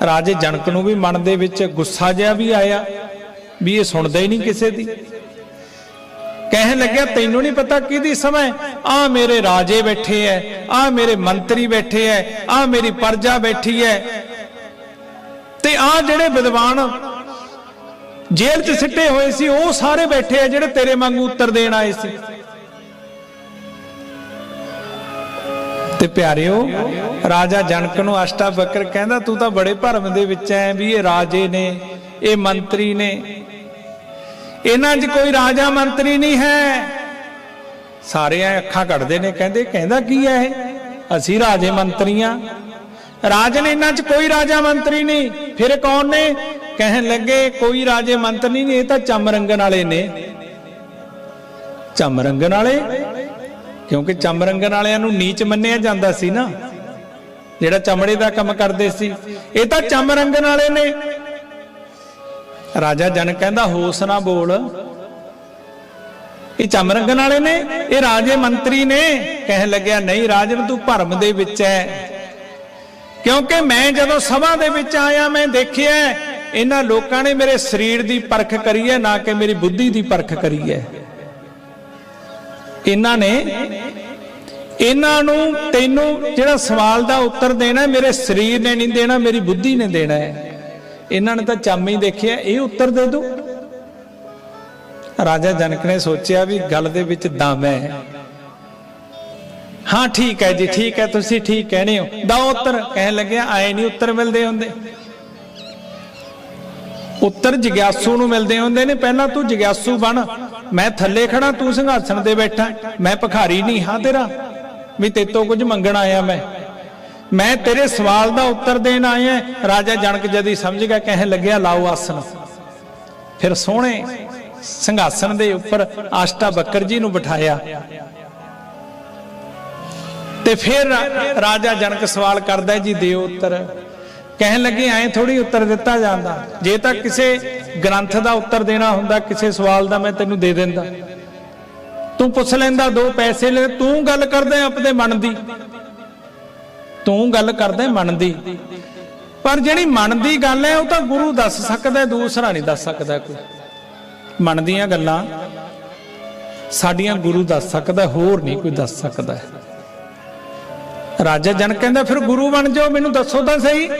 ਰਾਜੇ ਜਨਕ ਨੂੰ ਵੀ ਮਨ ਦੇ ਵਿੱਚ ਗੁੱਸਾ ਜਿਹਾ ਵੀ ਆਇਆ ਵੀ ਇਹ ਸੁਣਦਾ ਹੀ ਨਹੀਂ ਕਿਸੇ ਦੀ। ਕਹਿਣ ਲੱਗਿਆ, ਤੈਨੂੰ ਨਹੀਂ ਪਤਾ ਕਿਹਦੀ ਸਮਾਂ ਆ ਮੇਰੇ ਰਾਜੇ ਬੈਠੇ ਐ ਆ ਮੇਰੇ ਮੰਤਰੀ ਬੈਠੇ ਐ ਆ ਮੇਰੀ ਪਰਜਾ ਬੈਠੀ ਐ। ਤੇ ਆ ਜਿਹੜੇ ਵਿਦਵਾਨ ਜੇਲ੍ਹ 'ਚ ਸਿੱਟੇ ਹੋਏ ਸੀ, ਉਹ ਸਾਰੇ ਬੈਠੇ ਆ ਜਿਹੜੇ ਤੇਰੇ ਵਾਂਗੂ ਉੱਤਰ ਦੇਣ ਆਏ ਸੀ। ਤੇ ਪਿਆਰਿਓ, ਰਾਜਾ ਜਨਕ ਨੂੰ ਅਸ਼ਟਾ ਬਕਰ ਕਹਿੰਦਾ, ਤੂੰ ਤਾਂ ਬੜੇ ਭਰਮ ਦੇ ਵਿੱਚ ਐ ਵੀ ਇਹ ਰਾਜੇ ਨੇ, ਇਹ ਮੰਤਰੀ ਨੇ। ਇਹਨਾਂ 'ਚ ਕੋਈ ਰਾਜਾ ਮੰਤਰੀ ਨਹੀਂ ਹੈ। ਸਾਰੇ ਐਂ ਅੱਖਾਂ ਕੱਢਦੇ ਨੇ, ਕਹਿੰਦੇ, ਕਹਿੰਦਾ ਕੀ ਹੈ ਇਹ? ਅਸੀਂ ਰਾਜੇ ਮੰਤਰੀਆਂ ਨੇ ਇਹਨਾਂ 'ਚ ਕੋਈ ਰਾਜਾ ਮੰਤਰੀ ਨਹੀਂ। ਫਿਰ ਕੌਣ ਨੇ? ਕਹਿਣ ਲੱਗੇ, ਕੋਈ ਰਾਜੇ ਮੰਤਰੀ ਨਹੀਂ, ਇਹ ਤਾਂ ਚਮ ਰੰਗਣ ਵਾਲੇ ਨੇ। ਚਮ ਰੰਗਣ ਵਾਲੇ? ਕਿਉਂਕਿ ਚਮ ਰੰਗਣ ਵਾਲਿਆਂ ਨੂੰ ਨੀਚ ਮੰਨਿਆ ਜਾਂਦਾ ਸੀ ਨਾ। ਜਿਹੜਾ ਚਮੜੇ ਦਾ ਕੰਮ ਕਰਦੇ ਸੀ। ਇਹ ਤਾਂ ਚਮ ਰੰਗਣ ਵਾਲੇ ਨੇ। ਰਾਜਾ ਜਨ ਕਹਿੰਦਾ, ਹੋਸ ਨਾ ਬੋਲ। ਇਹ ਚਮ ਰੰਗਣ ਵਾਲੇ ਨੇ। ਇਹ ਰਾਜੇ ਮੰਤਰੀ ਨੇ। ਕਹਿਣ ਲੱਗਿਆ, ਨਹੀਂ ਰਾਜਨ, ਤੂੰ ਭਰਮ ਦੇ ਵਿੱਚ ਹੈ ਕਿਉਂਕਿ ਮੈਂ ਜਦੋਂ ਸਭਾ ਦੇ ਵਿੱਚ ਆਇਆ, ਮੈਂ ਦੇਖਿਆ, ਇਹਨਾਂ ਲੋਕਾਂ ਨੇ ਮੇਰੇ ਸਰੀਰ ਦੀ ਪਰਖ ਕਰੀ ਹੈ ਨਾ ਕਿ ਮੇਰੀ ਬੁੱਧੀ ਦੀ ਪਰਖ ਕਰੀ ਹੈ ਇਹਨਾਂ ਨੇ ਇਹਨਾਂ ਨੂੰ ਤੈਨੂੰ ਜਿਹੜਾ ਸਵਾਲ ਦਾ ਉੱਤਰ ਦੇਣਾ ਮੇਰੇ ਸਰੀਰ ਨੇ ਨਹੀਂ ਦੇਣਾ, ਮੇਰੀ ਬੁੱਧੀ ਨੇ ਦੇਣਾ ਹੈ। ਇਹਨਾਂ ਨੇ ਤਾਂ ਚੰਮ ਹੀ ਦੇਖਿਆ, ਇਹ ਉੱਤਰ ਦੇ ਦੋ ਰਾਜਾ ਜਨਕ ਨੇ ਸੋਚਿਆ ਵੀ ਗੱਲ ਦੇ ਵਿੱਚ ਦਮ ਹੈ। ਹਾਂ, ਠੀਕ ਹੈ ਜੀ, ਠੀਕ ਹੈ, ਤੁਸੀਂ ਠੀਕ ਕਹਿੰਦੇ ਹੋ। ਦਾ ਉੱਤਰ, ਕਹਿਣ ਲੱਗਿਆ, ਆਏ ਨਹੀਂ ਉੱਤਰ ਮਿਲਦੇ ਹੁੰਦੇ। ਉੱਤਰ ਜਿਗਿਆਸੂ ਨੂੰ ਮਿਲਦੇ ਹੁੰਦੇ ਨੇ, ਪਹਿਲਾਂ ਤੂੰ ਜਿਗਿਆਸੂ ਬਣ। ਮੈਂ ਥੱਲੇ ਖੜਾ, ਤੂੰ ਸਿੰਘਾਸਣ ਤੇ ਬੈਠਾ, ਮੈਂ ਭਖਾਰੀ ਨਹੀਂ ਹਾਂ ਤੇਰਾ। ਵੀ ਤੇਤੋਂ ਕੁਝ ਮੰਗਣ ਆਇਆ ਮੈਂ। ਮੈਂ ਤੇਰੇ ਸਵਾਲ ਦਾ ਉੱਤਰ ਦੇਣ ਆਇਆ। ਰਾਜਾ ਜਨਕ ਜਦੀ ਸਮਝ ਗਿਆ, ਕਹਿਣ ਲੱਗਿਆ, ਲਾਓ ਆਸਨ ਫਿਰ ਸੋਹਣੇ ਸਿੰਘਾਸਣ ਦੇ ਉੱਪਰ ਆਸ਼ਟਾ ਬੱਕਰ ਜੀ ਨੂੰ ਬਿਠਾਇਆ। ਤੇ ਫਿਰ ਰਾਜਾ ਜਨਕ ਸਵਾਲ ਕਰਦਾ, ਜੀ ਦਿਓ ਉੱਤਰ। ਕਹਿਣ ਲੱਗੇ, ਐ ਥੋੜੀ ਉੱਤਰ ਦਿੱਤਾ ਜਾਂਦਾ। ਜੇ ਤਾਂ ਕਿਸੇ ਗ੍ਰੰਥ ਦਾ ਉੱਤਰ ਦੇਣਾ ਹੁੰਦਾ, ਕਿਸੇ ਸਵਾਲ ਦਾ ਮੈਂ ਤੈਨੂੰ ਦੇ ਦਿੰਦਾ। ਤੂੰ ਪੁੱਛ ਲੈਂਦਾ, ਦੋ ਪੈਸੇ ਲੈ, ਤੂੰ ਗੱਲ ਕਰਦਾ ਆਪਣੇ ਮਨ ਦੀ। ਤੂੰ ਗੱਲ ਕਰਦਾ ਮਨ ਦੀ। ਪਰ ਜਿਹੜੀ ਮਨ ਦੀ ਗੱਲ ਹੈ, ਉਹ ਤਾਂ ਗੁਰੂ ਦੱਸ ਸਕਦਾ ਦੂਸਰਾ ਨਹੀਂ ਦੱਸ ਸਕਦਾ ਕੋਈ। ਮਨ ਦੀਆਂ ਗੱਲਾਂ ਸਾਡੀਆਂ ਗੁਰੂ ਦੱਸ ਸਕਦਾ, ਹੋਰ ਨਹੀਂ ਕੋਈ ਦੱਸ ਸਕਦਾ। ਰਾਜਾ ਜਨ ਕਹਿੰਦਾ, ਫਿਰ ਗੁਰੂ ਬਣ ਜਾਓ, ਮੈਨੂੰ ਦੱਸੋ ਤਾਂ ਸਹੀ।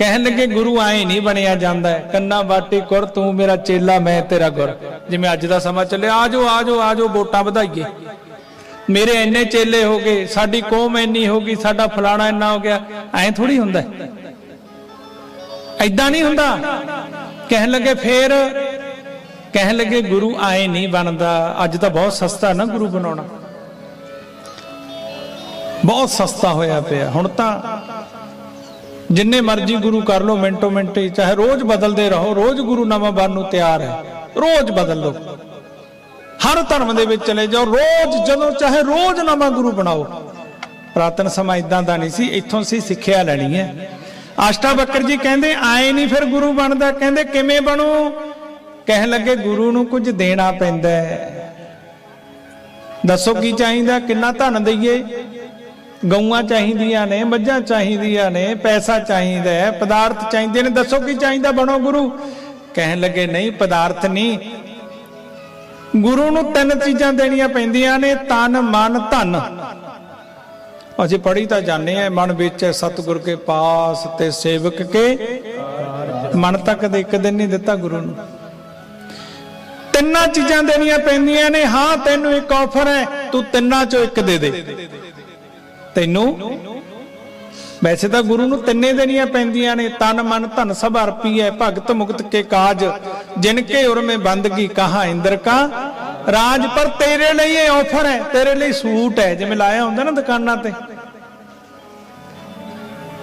ਕਹਿਣ ਲੱਗੇ, ਗੁਰੂ ਆਏ ਨਹੀਂ ਬਣਿਆ ਜਾਂਦਾ। ਕੰਨਾ ਬਾਟੀ ਕੁਰ ਤੂੰ ਮੇਰਾ ਚੇਲਾ, ਮੈਂ ਤੇਰਾ ਗੁਰ। ਜਿਵੇਂ ਅੱਜ ਦਾ ਸਮਾਂ ਚੱਲਿਆ, ਆਜੋ ਆਜੋ ਆਜੋ, ਵੋਟਾਂ ਵਧਾਈਏ। ਮੇਰੇ ਇੰਨੇ ਚੇਲੇ ਹੋ ਗਏ, ਸਾਡੀ ਕੌਮ ਇੰਨੀ ਹੋ ਗਈ, ਸਾਡਾ ਫਲਾਣਾ ਇੰਨਾ ਹੋ ਗਿਆ। ਐਂ ਥੋੜੀ ਹੁੰਦਾ। ਐਦਾਂ ਨਹੀਂ ਹੁੰਦਾ। ਕਹਿਣ ਲੱਗੇ, ਫੇਰ ਕਹਿਣ ਲੱਗੇ, ਗੁਰੂ ਆਏ ਨਹੀਂ ਬਣਦਾ। ਅੱਜ ਤਾਂ ਬਹੁਤ ਸਸਤਾ ਨਾ ਗੁਰੂ ਬਣਾਉਣਾ। ਬਹੁਤ ਸਸਤਾ ਹੋਇਆ ਪਿਆ। ਹੁਣ ਤਾਂ ਜਿੰਨੇ ਮਰਜ਼ੀ ਗੁਰੂ ਕਰ ਲੋ ਮਿੰਟੋ ਮਿੰਟ ਹੀ, ਚਾਹੇ ਰੋਜ਼ ਬਦਲਦੇ ਰਹੋ, ਰੋਜ਼ ਗੁਰੂ ਨਵਾਂ ਬਣਨ ਨੂੰ ਤਿਆਰ ਹੈ। ਰੋਜ਼ ਬਦਲ ਲੋ ਹਰ ਧਰਮ ਦੇ ਵਿੱਚ ਚਲੇ ਜਾਓ, ਰੋਜ਼ ਜਦੋਂ ਚਾਹੇ ਰੋਜ਼ ਨਵਾਂ ਗੁਰੂ ਬਣਾਓ। ਪ੍ਰਾਤਨ ਸਮਾਂ ਇਦਾਂ ਦਾ ਨਹੀਂ ਸੀ, ਇੱਥੋਂ ਸੀ ਸਿੱਖਿਆ ਲੈਣੀ ਹੈ। ਆਸ਼ਟਾ ਬੱਕਰ ਜੀ ਕਹਿੰਦੇ, ਆਏ ਨਹੀਂ ਫਿਰ ਗੁਰੂ ਬਣਦਾ। ਕਹਿੰਦੇ, ਕਿਵੇਂ ਬਣੂ? ਕਹਿਣ ਲੱਗੇ, ਗੁਰੂ ਨੂੰ ਕੁਝ ਦੇਣਾ ਪੈਂਦਾ ਹੈ। ਦੱਸੋ ਕੀ ਚਾਹੀਦਾ, ਕਿੰਨਾ ਧਨ ਦਈਏ? ਗਊਆਂ ਚਾਹੀਦੀਆਂ ਨੇ, ਮੱਝਾਂ ਚਾਹੀਦੀਆਂ ਨੇ, ਪੈਸਾ ਚਾਹੀਦਾ ਹੈ, ਪਦਾਰਥ ਚਾਹੀਦੇ ਨੇ। ਦੱਸੋ ਕੀ ਚਾਹੀਦਾ ਬਣੋ ਗੁਰੂ? ਕਹਿਣ ਲੱਗੇ, ਨਹੀਂ, ਪਦਾਰਥ ਨਹੀਂ। ਗੁਰੂ ਨੂੰ ਤਿੰਨ ਚੀਜ਼ਾਂ ਦੇਣੀਆਂ ਪੈਂਦੀਆਂ ਨੇ, ਤਨ, ਮਨ, ਧਨ। ਅਸੀਂ ਪੜ੍ਹੀ ਤਾਂ ਜਾਣੇ ਆ ਮਨ ਵਿੱਚ ਸਤਿਗੁਰ ਕੇ ਪਾਸ ਤੇ ਸੇਵਕ ਕੇ ਮਨ ਤੱਕ ਦੇ ਇੱਕ ਦਿਨ ਨਹੀਂ ਦਿੱਤਾ ਗੁਰੂ ਨੂੰ। ਤਿੰਨਾਂ ਚੀਜ਼ਾਂ ਦੇਣੀਆਂ ਪੈਂਦੀਆਂ ਨੇ, ਹਾਂ, ਤੈਨੂੰ ਇੱਕ ਆਫਰ ਹੈ, ਤੂੰ ਤਿੰਨਾਂ ਚੋਂ ਇੱਕ ਦੇ ਦੇ। ਤੈਨੂੰ? ਵੈਸੇ ਤਾਂ ਗੁਰੂ ਨੂੰ ਤਿੰਨੇ ਦੇਣੀਆਂ ਪੈਂਦੀਆਂ ਨੇ, ਤਨ ਮਨ ਧਨ ਸਭ ਅਰਪੀ ਹੈ ਭਗਤ ਮੁਕਤ ਕੇ ਕਾਜ। ਜਿਨ ਕੇ ਉਰਮੇ ਬੰਦਗੀ, ਕਹਾ ਇੰਦਰ ਕਾ? ਰਾਜ ਪਰ ਤੇਰੇ ਲਈ ਇਹ ਆਫਰ ਹੈ ਤੇਰੇ ਲਈ ਸੂਟ ਹੈ ਜਿਵੇਂ ਲਾਇਆ ਹੁੰਦਾ ਨਾ ਦੁਕਾਨਾਂ ਤੇ।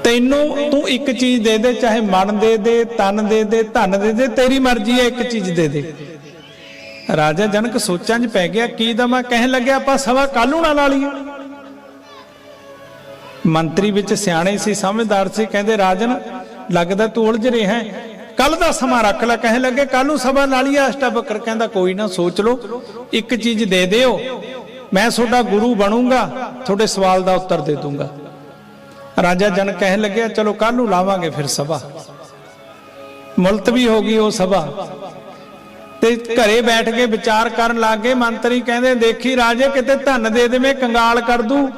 ਤੈਨੂੰ ਤੂੰ ਇੱਕ ਚੀਜ਼ ਦੇ ਦੇ, ਚਾਹੇ ਮਨ ਦੇ ਦੇ, ਤਨ ਦੇ ਦੇ, ਧਨ ਦੇ ਦੇ, ਤੇਰੀ ਮਰਜ਼ੀ ਹੈ ਇੱਕ ਚੀਜ਼ ਦੇ ਦੇ। ਰਾਜਾ ਜਨਕ ਸੋਚਾਂ 'ਚ ਪੈ ਗਿਆ, ਕੀ ਦਮਾ ਕਹਿਣ ਲੱਗਿਆ, ਆਪਾਂ ਸਵਾ ਕਾਲੂ ਨਾਲ ਲਾ ਲਈਏ। ਮੰਤਰੀ ਵਿੱਚ ਸਿਆਣੇ ਸੀ, ਸਮਝਦਾਰ ਸੀ, ਕਹਿੰਦੇ, ਰਾਜਨ, ਲੱਗਦਾ ਤੂੰ ਉਲਝ ਰਿਹਾ ਹੈ। ਕੱਲ ਦਾ ਸਮਾਂ ਰੱਖ ਲੈ। ਕਹਿਣ ਲੱਗੇ ਕੱਲ ਨੂੰ ਸਭਾ ਲਾ ਲਈ ਅਸ਼ਟਾਵਕਰ ਕਹਿੰਦਾ, ਕੋਈ ਨਾ, ਸੋਚ ਲਓ। ਇੱਕ ਚੀਜ਼ ਦੇ ਦਿਓ। ਮੈਂ ਤੁਹਾਡਾ ਗੁਰੂ ਬਣੂੰਗਾ। ਤੁਹਾਡੇ ਸਵਾਲ ਦਾ ਉੱਤਰ ਦੇ ਦੂੰਗਾ। ਰਾਜਾ ਜਨ ਕਹਿਣ ਲੱਗਿਆ, ਚਲੋ ਕੱਲ ਨੂੰ ਲਾਵਾਂਗੇ ਫਿਰ ਸਭਾ। ਮੁਲਤਵੀ ਹੋ ਗਈ ਉਹ ਸਭਾ। ਤੇ ਘਰੇ ਬੈਠ ਕੇ ਵਿਚਾਰ ਕਰਨ ਲੱਗੇ ਮੰਤਰੀ ਕਹਿੰਦੇ, ਦੇਖੀ ਰਾਜੇ, ਕਿਤੇ ਧਨ ਦੇ ਦੇਵੇਂ, ਕੰਗਾਲ ਕਰ ਦੂ।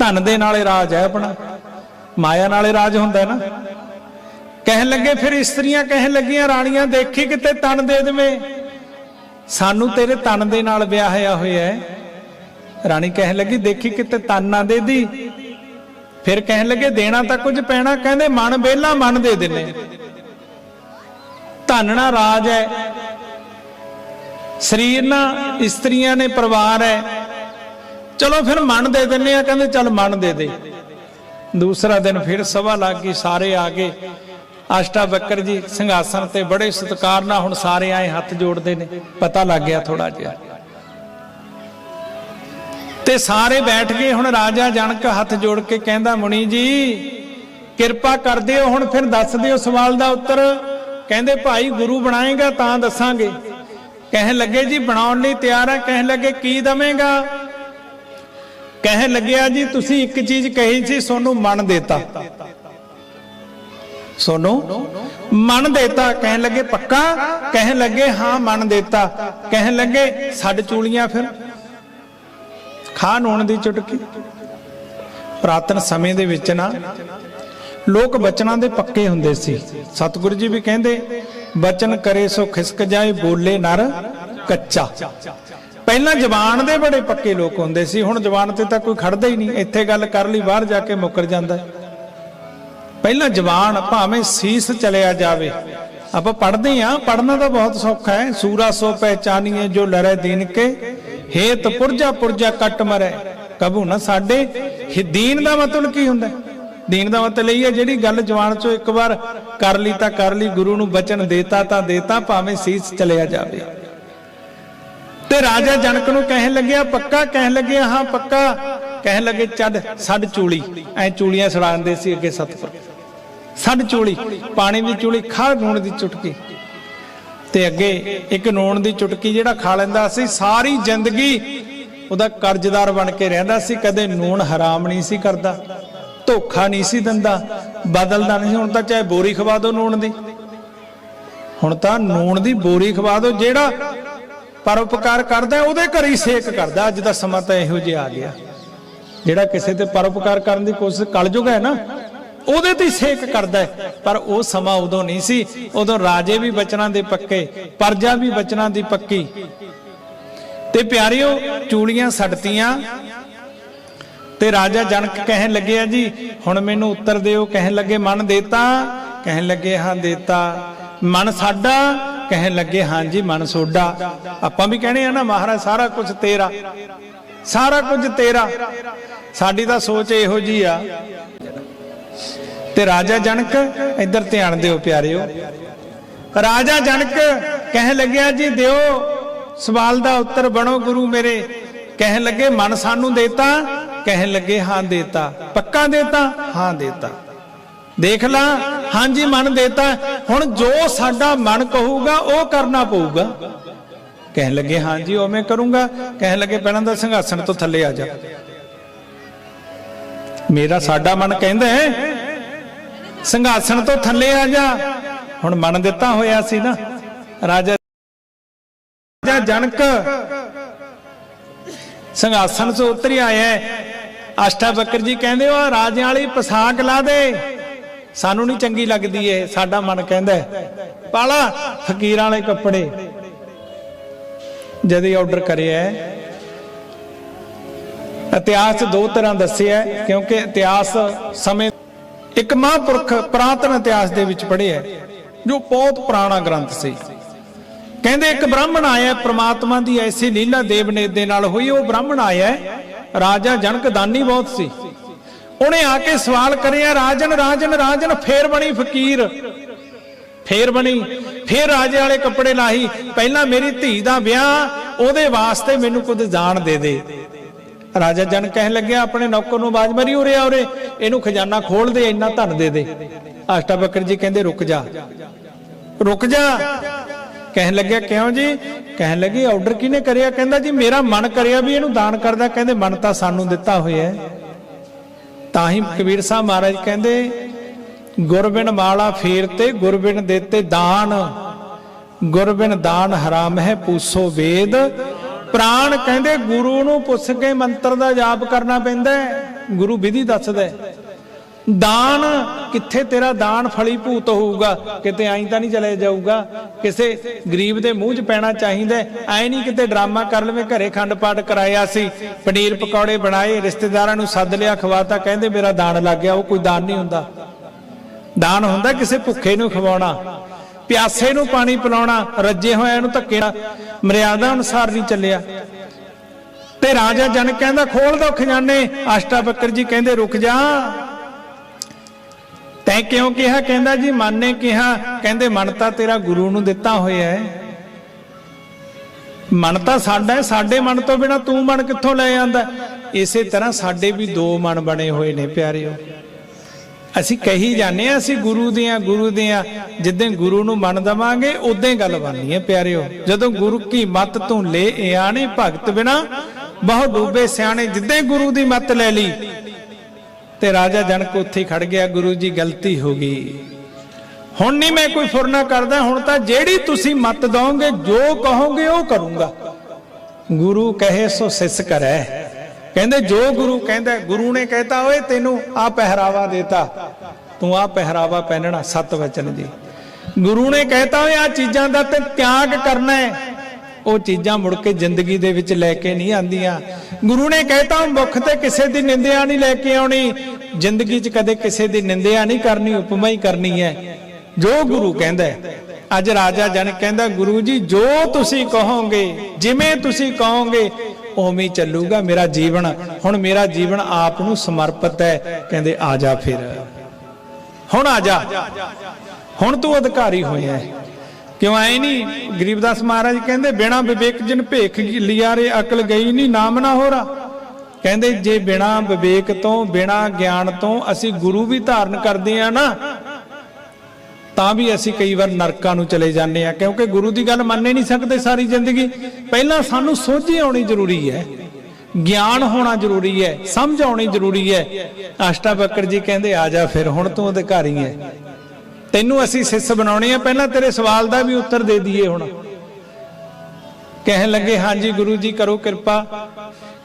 ਧਨ ਦੇ ਨਾਲੇ ਰਾਜ ਹੈ ਆਪਣਾ। ਮਾਇਆ ਨਾਲੇ ਰਾਜ ਹੁੰਦਾ ਨਾ। ਕਹਿਣ ਲੱਗੇ ਫਿਰ ਇਸਤਰੀਆਂ ਕਹਿਣ ਲੱਗੀਆਂ, ਰਾਣੀਆਂ ਦੇਖੀ ਕਿਤੇ ਤਨ ਦੇ ਦੇਵੇਂ। ਸਾਨੂੰ ਤੇਰੇ ਤਨ ਦੇ ਨਾਲ ਵਿਆਹਿਆ ਹੋਇਆ ਹੈ। ਰਾਣੀ ਕਹਿਣ ਲੱਗੀ, ਦੇਖੀ ਕਿਤੇ ਤਨ ਨਾ ਦੇ ਦੀ। ਫਿਰ ਕਹਿਣ ਲੱਗੇ, ਦੇਣਾ ਤਾਂ ਕੁਝ ਪੈਣਾ। ਕਹਿੰਦੇ, ਮਨ ਬੇਲਾ ਮਨ ਦੇ ਦਿੰਨੇ ਧਨ ਨਾ ਰਾਜ ਹੈ। ਸਰੀਰ ਨਾ ਇਸਤਰੀਆਂ ਨੇ ਪਰਿਵਾਰ ਹੈ। ਚਲੋ ਫਿਰ ਮਨ ਦੇ ਦਿੰਨੇ ਆ, ਕਹਿੰਦੇ ਚੱਲ ਮਨ ਦੇ ਦੇ। ਦੂਸਰਾ ਦਿਨ ਫਿਰ ਸਭਾ ਲੱਗ ਗਈ, ਸਾਰੇ ਆ ਗਏ। ਆਸ਼ਟਾ ਬੱਕਰ ਜੀ ਸਿੰਘਾਸਨ ਤੇ ਬੜੇ ਸਤਿਕਾਰ ਨਾਲ ਹੁਣ ਸਾਰੇ ਆਏ, ਹੱਥ ਜੋੜਦੇ ਨੇ। ਪਤਾ ਲੱਗ ਗਿਆ ਥੋੜਾ ਜਿਹਾ। ਤੇ ਸਾਰੇ ਬੈਠ ਗਏ, ਹੁਣ ਰਾਜਾ ਜਨਕ ਹੱਥ ਜੋੜ ਕੇ ਕਹਿੰਦਾ, ਮੁਨੀ ਜੀ, ਕਿਰਪਾ ਕਰ ਦਿਓ, ਹੁਣ ਫਿਰ ਦੱਸ ਦਿਓ ਸਵਾਲ ਦਾ ਉੱਤਰ। ਕਹਿੰਦੇ, ਭਾਈ ਗੁਰੂ ਬਣਾਏਗਾ ਤਾਂ ਦੱਸਾਂਗੇ। ਕਹਿਣ ਲੱਗੇ, ਜੀ ਬਣਾਉਣ ਲਈ ਤਿਆਰ ਆ। ਕਹਿਣ ਲੱਗੇ, ਕੀ ਦਵੇਂਗਾ? ਕਹਿਣ ਲੱਗਿਆ ਜੀ, ਤੁਸੀਂ ਇੱਕ ਚੀਜ਼ ਕਹੀ ਸੀ, ਸੋਨੂੰ ਮਨ ਦੇਤਾ। ਸੋਨੂੰ ਮਨ ਦੇਤਾ, ਕਹਿਣ ਲੱਗੇ ਪੱਕਾ, ਕਹਿਣ ਲੱਗੇ ਹਾਂ, ਮਨ ਦੇਤਾ। ਕਹਿਣ ਲੱਗੇ ਛੱਡ ਚੂਲੀਆਂ ਫਿਰ। ਖਾ ਨੂਣ ਦੀ ਚੁਟਕੀ। ਪ੍ਰਾਤਨ ਸਮੇਂ ਦੇ ਵਿੱਚ ਨਾ ਲੋਕ ਬਚਨਾਂ ਦੇ ਪੱਕੇ ਹੁੰਦੇ ਸੀ। ਸਤਿਗੁਰੂ ਜੀ ਵੀ ਕਹਿੰਦੇ, ਬਚਨ ਕਰੇ ਸੋ ਖਿਸਕ ਜਾਏ ਬੋਲੇ ਨਰ ਕੱਚਾ। ਪਹਿਲਾਂ ਜਵਾਨ ਦੇ ਬੜੇ ਪੱਕੇ ਲੋਕ ਹੁੰਦੇ ਸੀ, ਹੁਣ ਜਵਾਨ ਤੇ ਤਾਂ ਕੋਈ ਖੜਦਾ ਹੀ ਨਹੀਂ। ਇੱਥੇ ਗੱਲ ਕਰ ਲਈ, ਬਾਹਰ ਜਾ ਕੇ ਮੁੱਕਰ ਜਾਂਦਾ ਪਹਿਲਾਂ ਜਵਾਨ ਭਾਵੇਂ ਸੀਸ ਚਲਿਆ ਜਾਵੇ, ਆਪਾਂ ਪੜ੍ਹਦੇ ਆ ਪੜ੍ਹਨਾ ਤਾਂ ਬਹੁਤ ਸੌਖਾ ਹੈ। ਸੂਰਾ ਸੋ ਪਹਿਚਾਨੀਏ ਜੋ ਲਰੇ ਦੀਨ ਕੇ, ਹੇਤ ਪੁਰਜਾ ਪੁਰਜਾ ਕੱਟ ਮਰੇ। ਕਬੂ ਨਾ ਸਾਡੇ ਦੀਨ ਦਾ ਮਤਲਬ ਕੀ ਹੁੰਦਾ ਦੀਨ ਦਾ ਮਤਲਬ ਇਹ ਹੈ, ਜਿਹੜੀ ਗੱਲ ਜਵਾਨ ਚੋਂ ਇੱਕ ਵਾਰ ਕਰ ਲਈ ਤਾਂ ਕਰ ਲਈ, ਗੁਰੂ ਨੂੰ ਬਚਨ ਦੇਤਾ ਤਾਂ ਦੇਤਾ, ਭਾਵੇਂ ਸੀਸ ਚਲਿਆ ਜਾਵੇ। ਤੇ ਰਾਜਾ ਜਨਕ ਨੂੰ ਕਹਿਣ ਲੱਗਿਆ ਪੱਕਾ? ਕਹਿਣ ਲੱਗਿਆ ਹਾਂ, ਪੱਕਾ। ਕਹਿਣ ਲੱਗੇ ਚੱਡ ਛੱਡ ਚੂਲੀ। ਐ ਚੂਲੀਆਂ ਛੜਾਉਂਦੇ ਸੀ ਅੱਗੇ ਸਤਪੁਰ ਛੱਡ ਚੂਲੀ, ਪਾਣੀ ਦੀ ਚੂਲੀ ਖਾ ਨੂਣ ਦੀ ਚੁਟਕੀ। ਤੇ ਅੱਗੇ ਇੱਕ ਨੂਣ ਦੀ ਚੁਟਕੀ ਜਿਹੜਾ ਖਾ ਲੈਂਦਾ ਸੀ, ਸਾਰੀ ਜ਼ਿੰਦਗੀ ਉਹਦਾ ਕਰਜ਼ਦਾਰ ਬਣ ਕੇ ਰਹਿੰਦਾ ਸੀ, ਕਦੇ ਨੂਣ ਹਰਾਮ ਨਹੀਂ ਸੀ ਕਰਦਾ, ਧੋਖਾ ਨਹੀਂ ਸੀ ਦਿੰਦਾ, ਬਦਲਦਾ ਨਹੀਂ ਹੁਣ ਤਾਂ ਚਾਹੇ ਬੋਰੀ ਖਵਾ ਦਿਓ ਨੂਣ ਦੀ। ਹੁਣ ਤਾਂ ਨੂਣ ਦੀ ਬੋਰੀ ਖਵਾ ਦਿਓ ਜਿਹੜਾ ਪਰਉਪਕਾਰ ਕਰਦਾ ਉਹਦੇ ਘਰ ਹੀ ਸੇਕ ਕਰਦਾ ਅੱਜ ਦਾ ਸਮਾਂ ਤਾਂ ਇਹੋ ਜਿਹਾ ਆ ਗਿਆ। ਜਿਹੜਾ ਕਿਸੇ ਤੇ ਪਰਉਪਕਾਰ ਕਰਨ ਦੀ ਕੋਸ਼ਿਸ਼ ਕਲਯੁਗ ਹੈ ਨਾ, ਉਹਦੇ ਤੇ ਸੇਕ ਕਰਦਾ ਪਰ ਉਹ ਸਮਾਂ ਉਦੋਂ ਨਹੀਂ ਸੀ। ਉਦੋਂ ਰਾਜੇ ਵੀ ਬਚਨਾਂ ਦੇ ਪੱਕੇ, ਪਰਜਾ ਵੀ ਬਚਨਾਂ ਦੀ ਪੱਕੀ। ਤੇ ਪਿਆਰਿਓ, ਚੂੜੀਆਂ ਸੜਤੀਆਂ ਤੇ ਰਾਜਾ ਜਨਕ ਕਹਿਣ ਲੱਗਿਆ ਜੀ, ਹੁਣ ਮੈਨੂੰ ਉੱਤਰ ਦਿਓ। ਕਹਿਣ ਲੱਗੇ, ਮਨ ਦੇਤਾ? ਕਹਿਣ ਲੱਗੇ, ਹਾਂ, ਦੇਤਾ। ਮਨ ਸਾਡਾ ਕਹਿਣ ਲੱਗੇ, ਹਾਂਜੀ, ਮਨ ਸੋਡਾ। ਆਪਾਂ ਵੀ ਕਹਿੰਦੇ ਆ ਨਾ, ਮਹਾਰਾਜ, ਸਾਰਾ ਕੁਝ ਤੇਰਾ, ਸਾਰਾ ਕੁਝ ਤੇਰਾ। ਸਾਡੀ ਤਾਂ ਸੋਚ ਇਹੋ ਜੀ ਆ। ਤੇ ਰਾਜਾ ਜਨਕ ਇੱਧਰ ਧਿਆਨ ਦਿਓ ਪਿਆਰਿਓ। ਰਾਜਾ ਜਨਕ ਕਹਿਣ ਲੱਗਿਆ, ਜੀ, ਦਿਓ, ਸਵਾਲ ਦਾ ਉੱਤਰ ਬਣੋ ਗੁਰੂ ਮੇਰੇ। ਕਹਿਣ ਲੱਗੇ, ਮਨ ਸਾਨੂੰ ਦੇਤਾ। ਕਹਿਣ ਲੱਗੇ, ਹਾਂ, ਦੇਤਾ। ਪੱਕਾ ਦੇਤਾ? ਹਾਂ, ਦੇਤਾ। ਦੇਖ ਲਾ, ਹਾਂਜੀ, ਮਨ ਦੇਤਾ। ਹੁਣ ਜੋ ਸਾਡਾ ਮਨ ਕਹੂਗਾ, ਉਹ ਕਰਨਾ ਪਊਗਾ। ਕਹਿਣ ਲੱਗੇ, ਹਾਂਜੀ ਉਹ ਮੈਂ ਕਰੂੰਗਾ। ਕਹਿਣ ਲੱਗੇ, ਪਹਿਲਾਂ ਤਾਂ ਸੰਘਾਸਣ ਤੋਂ ਥੱਲੇ ਆ ਜਾ। ਮੇਰਾ ਸਾਡਾ ਮਨ ਕਹਿੰਦਾ ਹੈ, ਸਿੰਘਾਸਣ ਤੋਂ ਥੱਲੇ ਆ ਜਾ। ਹੁਣ ਮਨ ਦਿੱਤਾ ਹੋਇਆ ਸੀ ਨਾ। ਰਾਜਾ ਰਾਜਾ ਜਨਕ, ਸੰਘਾਸਣ ਤੋਂ ਉਤਰ ਆਇਆ ਹੈ। ਅਸ਼ਟਾਵਕਰ ਜੀ ਕਹਿੰਦੇ, ਉਹ ਰਾਜਿਆਂ ਵਾਲੀ ਪਸਾਕ ਲਾ ਦੇ। ਸਾਨੂੰ ਨਹੀਂ ਚੰਗੀ ਲੱਗਦੀ ਏ ਸਾਡਾ ਮਨ ਕਹਿੰਦਾ ਪਾਲਾ, ਫਕੀਰਾਂ ਵਾਲੇ ਕੱਪੜੇ। ਜਦ ਹੀ ਆਰਡਰ ਕਰਿਆ ਇਤਿਹਾਸ 'ਚ ਦੋ ਤਰ੍ਹਾਂ ਦੱਸਿਆ ਕਿਉਂਕਿ ਇਤਿਹਾਸ ਸਮੇਂ ਇੱਕ ਮਹਾਂਪੁਰਖ ਪ੍ਰਾਤਨ ਇਤਿਹਾਸ ਦੇ ਵਿੱਚ ਪੜ੍ਹਿਆ ਜੋ ਬਹੁਤ ਪੁਰਾਣਾ ਗ੍ਰੰਥ ਸੀ। ਕਹਿੰਦੇ ਇੱਕ ਬ੍ਰਾਹਮਣ ਆਇਆ ਪ੍ਰਮਾਤਮਾ ਦੀ ਐਸੀ ਲੀਲਾ ਦੇਵਨੇਤ ਦੇ ਨਾਲ ਹੋਈ, ਉਹ ਬ੍ਰਾਹਮਣ ਆਇਆ ਰਾਜਾ ਜਨਕ ਦਾਨੀ ਬਹੁਤ ਸੀ। ਉਹਨੇ ਆ ਕੇ ਸਵਾਲ ਕਰਿਆ ਰਾਜਨ ਰਾਜਨ ਰਾਜਨ, ਫੇਰ ਬਣੀ ਫਕੀਰ। ਫੇਰ ਬਣੀ, ਫੇਰ ਰਾਜੇ ਵਾਲੇ ਕੱਪੜੇ ਲਾਹੀ। ਪਹਿਲਾਂ ਮੇਰੀ ਧੀ ਦਾ ਵਿਆਹ, ਉਹਦੇ ਵਾਸਤੇ ਮੈਨੂੰ ਕੁਝ ਜਾਣ ਦੇ ਦੇ। ਰਾਜਾ ਜਨ ਕਹਿਣ ਲੱਗਿਆ, ਆਪਣੇ ਨੌਕਰ ਨੂੰ ਆਵਾਜ਼ ਮਾਰੀ ਉਰੇ ਆ ਉਰੇ, ਇਹਨੂੰ ਖਜ਼ਾਨਾ ਖੋਲ ਦੇ, ਇੰਨਾ ਧਨ ਦੇ ਦੇ। ਆਸ਼ਟਾ ਅਸ਼ਟਾਵਕਰ ਜੀ ਕਹਿੰਦੇ, ਰੁਕ ਜਾ। ਰੁਕ ਜਾ। ਕਹਿਣ ਲੱਗਿਆ, ਕਿਉਂ ਜੀ? ਕਹਿਣ ਲੱਗੀ, ਆਰਡਰ ਕਿਹਨੇ ਕਰਿਆ? ਕਹਿੰਦਾ, ਜੀ ਮੇਰਾ ਮਨ ਕਰਿਆ ਵੀ ਇਹਨੂੰ ਦਾਨ ਕਰਦਾ। ਕਹਿੰਦੇ, ਮਨ ਤਾਂ ਸਾਨੂੰ ਦਿੱਤਾ ਹੋਇਆ ਹੈ। ਤਾਂ ਹੀ ਕਬੀਰ ਸਾਹਿਬ ਮਹਾਰਾਜ ਕਹਿੰਦੇ, ਗੁਰਬਿਨ ਮਾਲਾ ਫੇਰ ਤੇ, ਗੁਰਬਿਨ ਦੇਤੇ ਦਾਨ। ਗੁਰਬਿਨ ਦਾਨ ਹਰਾਮ ਹੈ ਪੂਸੋ ਵੇਦ। ਪ੍ਰਾਣ ਕਹਿੰਦੇ ਗੁਰੂ ਨੂੰ ਪੁੱਛ ਕੇ ਮੰਤਰ ਦਾ ਜਾਪ ਕਰਨਾ ਪੈਂਦਾ ਹੈ। ਗੁਰੂ ਵਿਧੀ ਦੱਸਦਾ ਹੈ। ਦਾਨ, ਕਿੱਥੇ ਤੇਰਾ ਦਾਨ ਫਲੀ ਭੂਤ ਹੋਊਗਾ? ਕਿਤੇ ਆਈ ਤਾਂ ਨਹੀਂ ਚਲੇ ਜਾਊਗਾ? ਕਿਸੇ ਗਰੀਬ ਦੇ ਮੂੰਹ 'ਚ ਪੈਣਾ ਚਾਹੀਦਾ ਐ ਨਹੀਂ ਕਿਤੇ ਡਰਾਮਾ ਕਰ ਲਵੇ, ਘਰੇ ਖੰਡ ਪਾਠ ਕਰਾਇਆ ਸੀ, ਪਨੀਰ ਪਕੌੜੇ ਬਣਾਏ, ਰਿਸ਼ਤੇਦਾਰਾਂ ਨੂੰ ਸੱਦ ਲਿਆ, ਖਵਾਤਾ, ਕਹਿੰਦੇ ਮੇਰਾ ਦਾਨ ਲੱਗ ਗਿਆ, ਉਹ ਕੋਈ ਦਾਨ ਨਹੀਂ ਹੁੰਦਾ। ਦਾਨ ਹੁੰਦਾ ਕਿਸੇ ਭੁੱਖੇ ਨੂੰ ਖਵਾਉਣਾ, ਪਿਆਸੇ ਨੂੰ ਪਾਣੀ ਪਿਲਾਉਣਾ, ਰੱਜੇ ਹੋਇਆ ਨੂੰ ਧੱਕੇ ਮਰਿਆਦਾ ਅਨੁਸਾਰ ਨਹੀਂ ਚੱਲਿਆ। ਤੇ ਰਾਜਾ ਜਨ ਕਹਿੰਦਾ, ਖੋਲ ਦੋ ਖਜ਼ਾਨੇ। ਅਸ਼ਟਾਵਕਰ ਜੀ ਕਹਿੰਦੇ, ਰੁਕ ਜਾ। ਤੈਂ ਕਿਉਂ ਕਿਹਾ? ਕਹਿੰਦਾ ਜੀ, ਮਨ ਨੇ ਕਿਹਾ, ਕਹਿੰਦੇ ਮਨ ਤਾਂ ਤੇਰਾ ਗੁਰੂ ਨੂੰ ਦਿੱਤਾ ਹੋਇਆ ਹੈ। ਮਨ ਤਾਂ ਸਾਡਾ ਹੈ, ਸਾਡੇ ਮਨ ਤੋਂ ਬਿਨਾ ਤੂੰ ਮਨ ਕਿੱਥੋਂ ਲੈ ਆਂਦਾ? ਇਸੇ ਤਰ੍ਹਾਂ ਸਾਡੇ ਵੀ ਦੋ ਮਨ ਬਣੇ ਹੋਏ ਨੇ ਪਿਆਰਿਓ। ਅਸੀਂ ਕਹੀ ਜਾਂਦੇ ਆ ਅਸੀਂ ਗੁਰੂ ਦੇ ਦੀਆਂ, ਗੁਰੂ ਦੇ ਦੀਆਂ ਜਿੱਦਾਂ ਗੁਰੂ ਨੂੰ ਮੰਨ ਦਵਾਂਗੇ ਉਦਾਂ ਹੀ ਗੱਲ ਬਣਨੀ ਹੈ ਪਿਆਰਿਓ। ਜਦੋਂ ਗੁਰੂ ਕੀ ਮੱਤ ਤੂੰ ਲੈ ਆਣੇ ਭਗਤ ਬਿਨਾ, ਬਹੁ ਡੂਬੇ ਸਿਆਣੇ ਜਿੱਦਾਂ ਗੁਰੂ ਦੀ ਮੱਤ ਲੈ ਲਈ ਤੇ ਰਾਜਾ ਜਨਕ ਉੱਥੇ ਖੜ ਗਿਆ, ਗੁਰੂ ਜੀ ਗਲਤੀ ਹੋ ਗਈ। ਹੁਣ ਨਹੀਂ ਮੈਂ ਕੋਈ ਫੁਰਨਾ ਕਰਦਾ, ਹੁਣ ਤਾਂ ਜਿਹੜੀ ਤੁਸੀਂ ਮਤ ਦੋਗੇ ਜੋ ਕਹੋਗੇ ਉਹ ਕਰੂੰਗਾ। ਗੁਰੂ ਕਹੇ ਸੋ ਸਿਸ ਕਰੈ। ਕਹਿੰਦੇ ਜੋ ਗੁਰੂ ਕਹਿੰਦਾ, ਗੁਰੂ ਨੇ ਕਹਿਤਾ, ਓਏ ਤੈਨੂੰ ਆ ਪਹਿਰਾਵਾ ਦੇਤਾ। ਤੂੰ ਆ ਪਹਿਰਾਵਾ ਪਹਿਨਣਾ ਸਤ ਵਚਨ ਜੀ। ਗੁਰੂ ਨੇ ਕਹਿਤਾ, ਓਏ ਆ ਚੀਜ਼ਾਂ ਦਾ ਤੇ ਤਿਆਗ ਕਰਨਾ ਹੈ। ਉਹ ਚੀਜ਼ਾਂ ਮੁੜ ਕੇ ਜ਼ਿੰਦਗੀ ਦੇ ਵਿੱਚ ਲੈ ਕੇ ਨਹੀਂ ਆਂਦੀਆਂ ਗੁਰੂ ਨੇ ਕਹਿਤਾ, ਮੁਖ ਤੇ ਕਿਸੇ ਦੀ ਨਿੰਦਿਆ ਨਹੀਂ ਲੈ ਕੇ ਆਉਣੀ। ਜ਼ਿੰਦਗੀ 'ਚ ਕਦੇ ਕਿਸੇ ਦੀ ਨਿੰਦਿਆ ਨਹੀਂ ਕਰਨੀ, ਉਪਮਾ ਹੀ ਕਰਨੀ ਹੈ। ਜੋ ਗੁਰੂ ਕਹਿੰਦਾ ਅੱਜ ਰਾਜਾ ਜਨ ਕਹਿੰਦਾ, ਗੁਰੂ ਜੀ, ਜੋ ਤੁਸੀਂ ਕਹੋਗੇ, ਜਿਵੇਂ ਤੁਸੀਂ ਕਹੋਗੇ, ਉਵੇਂ ਚੱਲੂਗਾ ਮੇਰਾ ਜੀਵਨ। ਹੁਣ ਮੇਰਾ ਜੀਵਨ ਆਪ ਨੂੰ ਸਮਰਪਿਤ ਹੈ। ਕਹਿੰਦੇ, ਆ ਜਾ ਫਿਰ। ਹੁਣ ਆ ਜਾ। ਹੁਣ ਤੂੰ ਅਧਿਕਾਰੀ ਹੋਇਆ ਹੈ। ਕਿਉਂ ਐ ਨਹੀਂ ਗਰੀਬਦਾਸ ਮਹਾਰਾਜ ਕਹਿੰਦੇ, ਬਿਨਾ ਵਿਵੇਕ ਜਨ ਭੇਖ ਲਿਆ ਰੇ ਅਕਲ ਗਈ ਨਹੀਂ ਨਾਮ ਨਾ ਹੋਰਾ। ਕਹਿੰਦੇ, ਜੇ ਬਿਨਾ ਵਿਵੇਕ ਤੋਂ, ਬਿਨਾ ਗਿਆਨ ਤੋਂ ਅਸੀਂ ਗੁਰੂ ਵੀ ਧਾਰਨ ਕਰਦੇ ਆ ਨਾ, ਤਾਂ ਵੀ ਅਸੀਂ ਕਈ ਵਾਰ ਨਰਕਾਂ ਨੂੰ ਚਲੇ ਜਾਂਦੇ ਆ। ਕਿਉਂਕਿ ਗੁਰੂ ਦੀ ਗੱਲ ਮੰਨ ਹੀ ਨਹੀਂ ਸਕਦੇ ਸਾਰੀ ਜ਼ਿੰਦਗੀ। ਪਹਿਲਾਂ ਸਾਨੂੰ ਸੋਝੀ ਆਉਣੀ ਜ਼ਰੂਰੀ ਹੈ। ਗਿਆਨ ਹੋਣਾ ਜ਼ਰੂਰੀ ਹੈ। ਸਮਝ ਆਉਣੀ ਜ਼ਰੂਰੀ ਹੈ। ਅਸ਼ਟਾਵਕਰ ਜੀ ਕਹਿੰਦੇ, ਆ ਜਾ ਫਿਰ, ਹੁਣ ਤੂੰ ਅਧਿਕਾਰੀ ਹੈ। ਤੈਨੂੰ ਅਸੀਂ ਸਿੱਸ ਬਣਾਉਣੇ ਆ, ਪਹਿਲਾਂ ਤੇਰੇ ਸਵਾਲ ਦਾ ਵੀ ਉੱਤਰ ਦੇ ਦਈਏ ਹੁਣ। ਕਹਿਣ ਲੱਗੇ, ਹਾਂਜੀ ਗੁਰੂ ਜੀ, ਕਰੋ ਕਿਰਪਾ।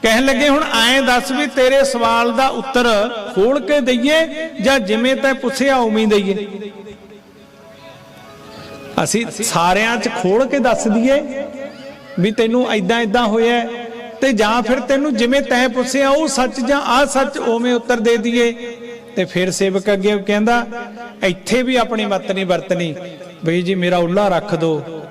ਕਹਿਣ ਲੱਗੇ, ਹੁਣ ਐਂ ਦੱਸ ਵੀ ਤੇਰੇ ਸਵਾਲ ਦਾ ਉੱਤਰ ਖੋਲ ਕੇ ਦਈਏ ਜਾਂ ਜਿਵੇਂ ਤੈਂ ਪੁੱਛਿਆ ਉਵੇਂ ਹੀ ਦਈਏ? ਅਸੀਂ ਸਾਰਿਆਂ 'ਚ ਖੋਲ ਕੇ ਦੱਸ ਦਈਏ ਵੀ ਤੈਨੂੰ ਐਦਾਂ ਐਦਾਂ ਹੋਇਆ ਤੇ ਜਾਂ ਫਿਰ ਤੈਨੂੰ ਜਿਵੇਂ ਤੈਂ ਪੁੱਛਿਆ, ਉਹ ਸੱਚ ਜਾਂ ਆ ਸੱਚ ਉਵੇਂ ਉੱਤਰ ਦੇ ਦਈਏ। ਤੇ ਫਿਰ ਸੇਵਕ ਅੱਗੇ ਕਹਿੰਦਾ, ਇੱਥੇ ਵੀ ਆਪਣੀ ਮੱਤ ਨਹੀਂ ਵਰਤਣੀ। ਬਈ ਜੀ, ਮੇਰਾ ਉੱਲਾ ਰੱਖ ਦੋ।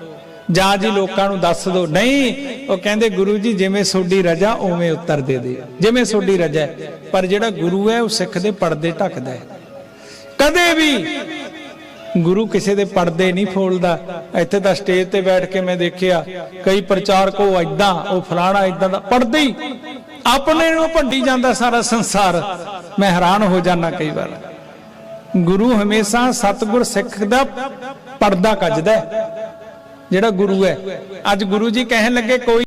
ਜਾਂ ਜੀ ਲੋਕਾਂ ਨੂੰ ਦੱਸ ਦੋ, ਨਹੀਂ, ਉਹ ਕਹਿੰਦੇ, ਗੁਰੂ ਜੀ, ਜਿਵੇਂ ਸੋਡੀ ਰਜਾ, ਉਵੇਂ ਉੱਤਰ ਦੇ ਦੇ। ਜਿਵੇਂ ਸੋਡੀ ਰਜਾ ਪਰ ਜਿਹੜਾ ਗੁਰੂ ਹੈ, ਉਹ ਸਿੱਖ ਦੇ ਪਰਦੇ ਢੱਕਦਾ ਹੈ। ਕਦੇ ਵੀ ਗੁਰੂ ਕਿਸੇ ਦੇ ਪਰਦੇ ਨਹੀਂ ਫੋਲਦਾ। ਇੱਥੇ ਤਾਂ ਸਟੇਜ ਤੇ ਬੈਠ ਕੇ ਮੈਂ ਦੇਖਿਆ, ਕਈ ਪ੍ਰਚਾਰਕ ਉਹ ਐਦਾਂ ਉਹ ਫਲਾਣਾ ਐਦਾਂ ਦਾ, ਪਰਦੇ ਹੀ ਆਪਣੇ ਨੂੰ ਭੰਡੀ ਜਾਂਦਾ ਸਾਰਾ ਸੰਸਾਰ। ਮੈਂ ਹੈਰਾਨ ਹੋ ਜਾਂਦਾ ਕਈ ਵਾਰ। ਗੁਰੂ ਹਮੇਸ਼ਾ ਸਤਿਗੁਰ ਸਿੱਖ ਦਾ ਪਰਦਾ ਕੱਜਦਾ ਜਿਹੜਾ ਗੁਰੂ ਹੈ। ਅੱਜ ਗੁਰੂ ਜੀ ਕਹਿਣ ਲੱਗੇ, ਕੋਈ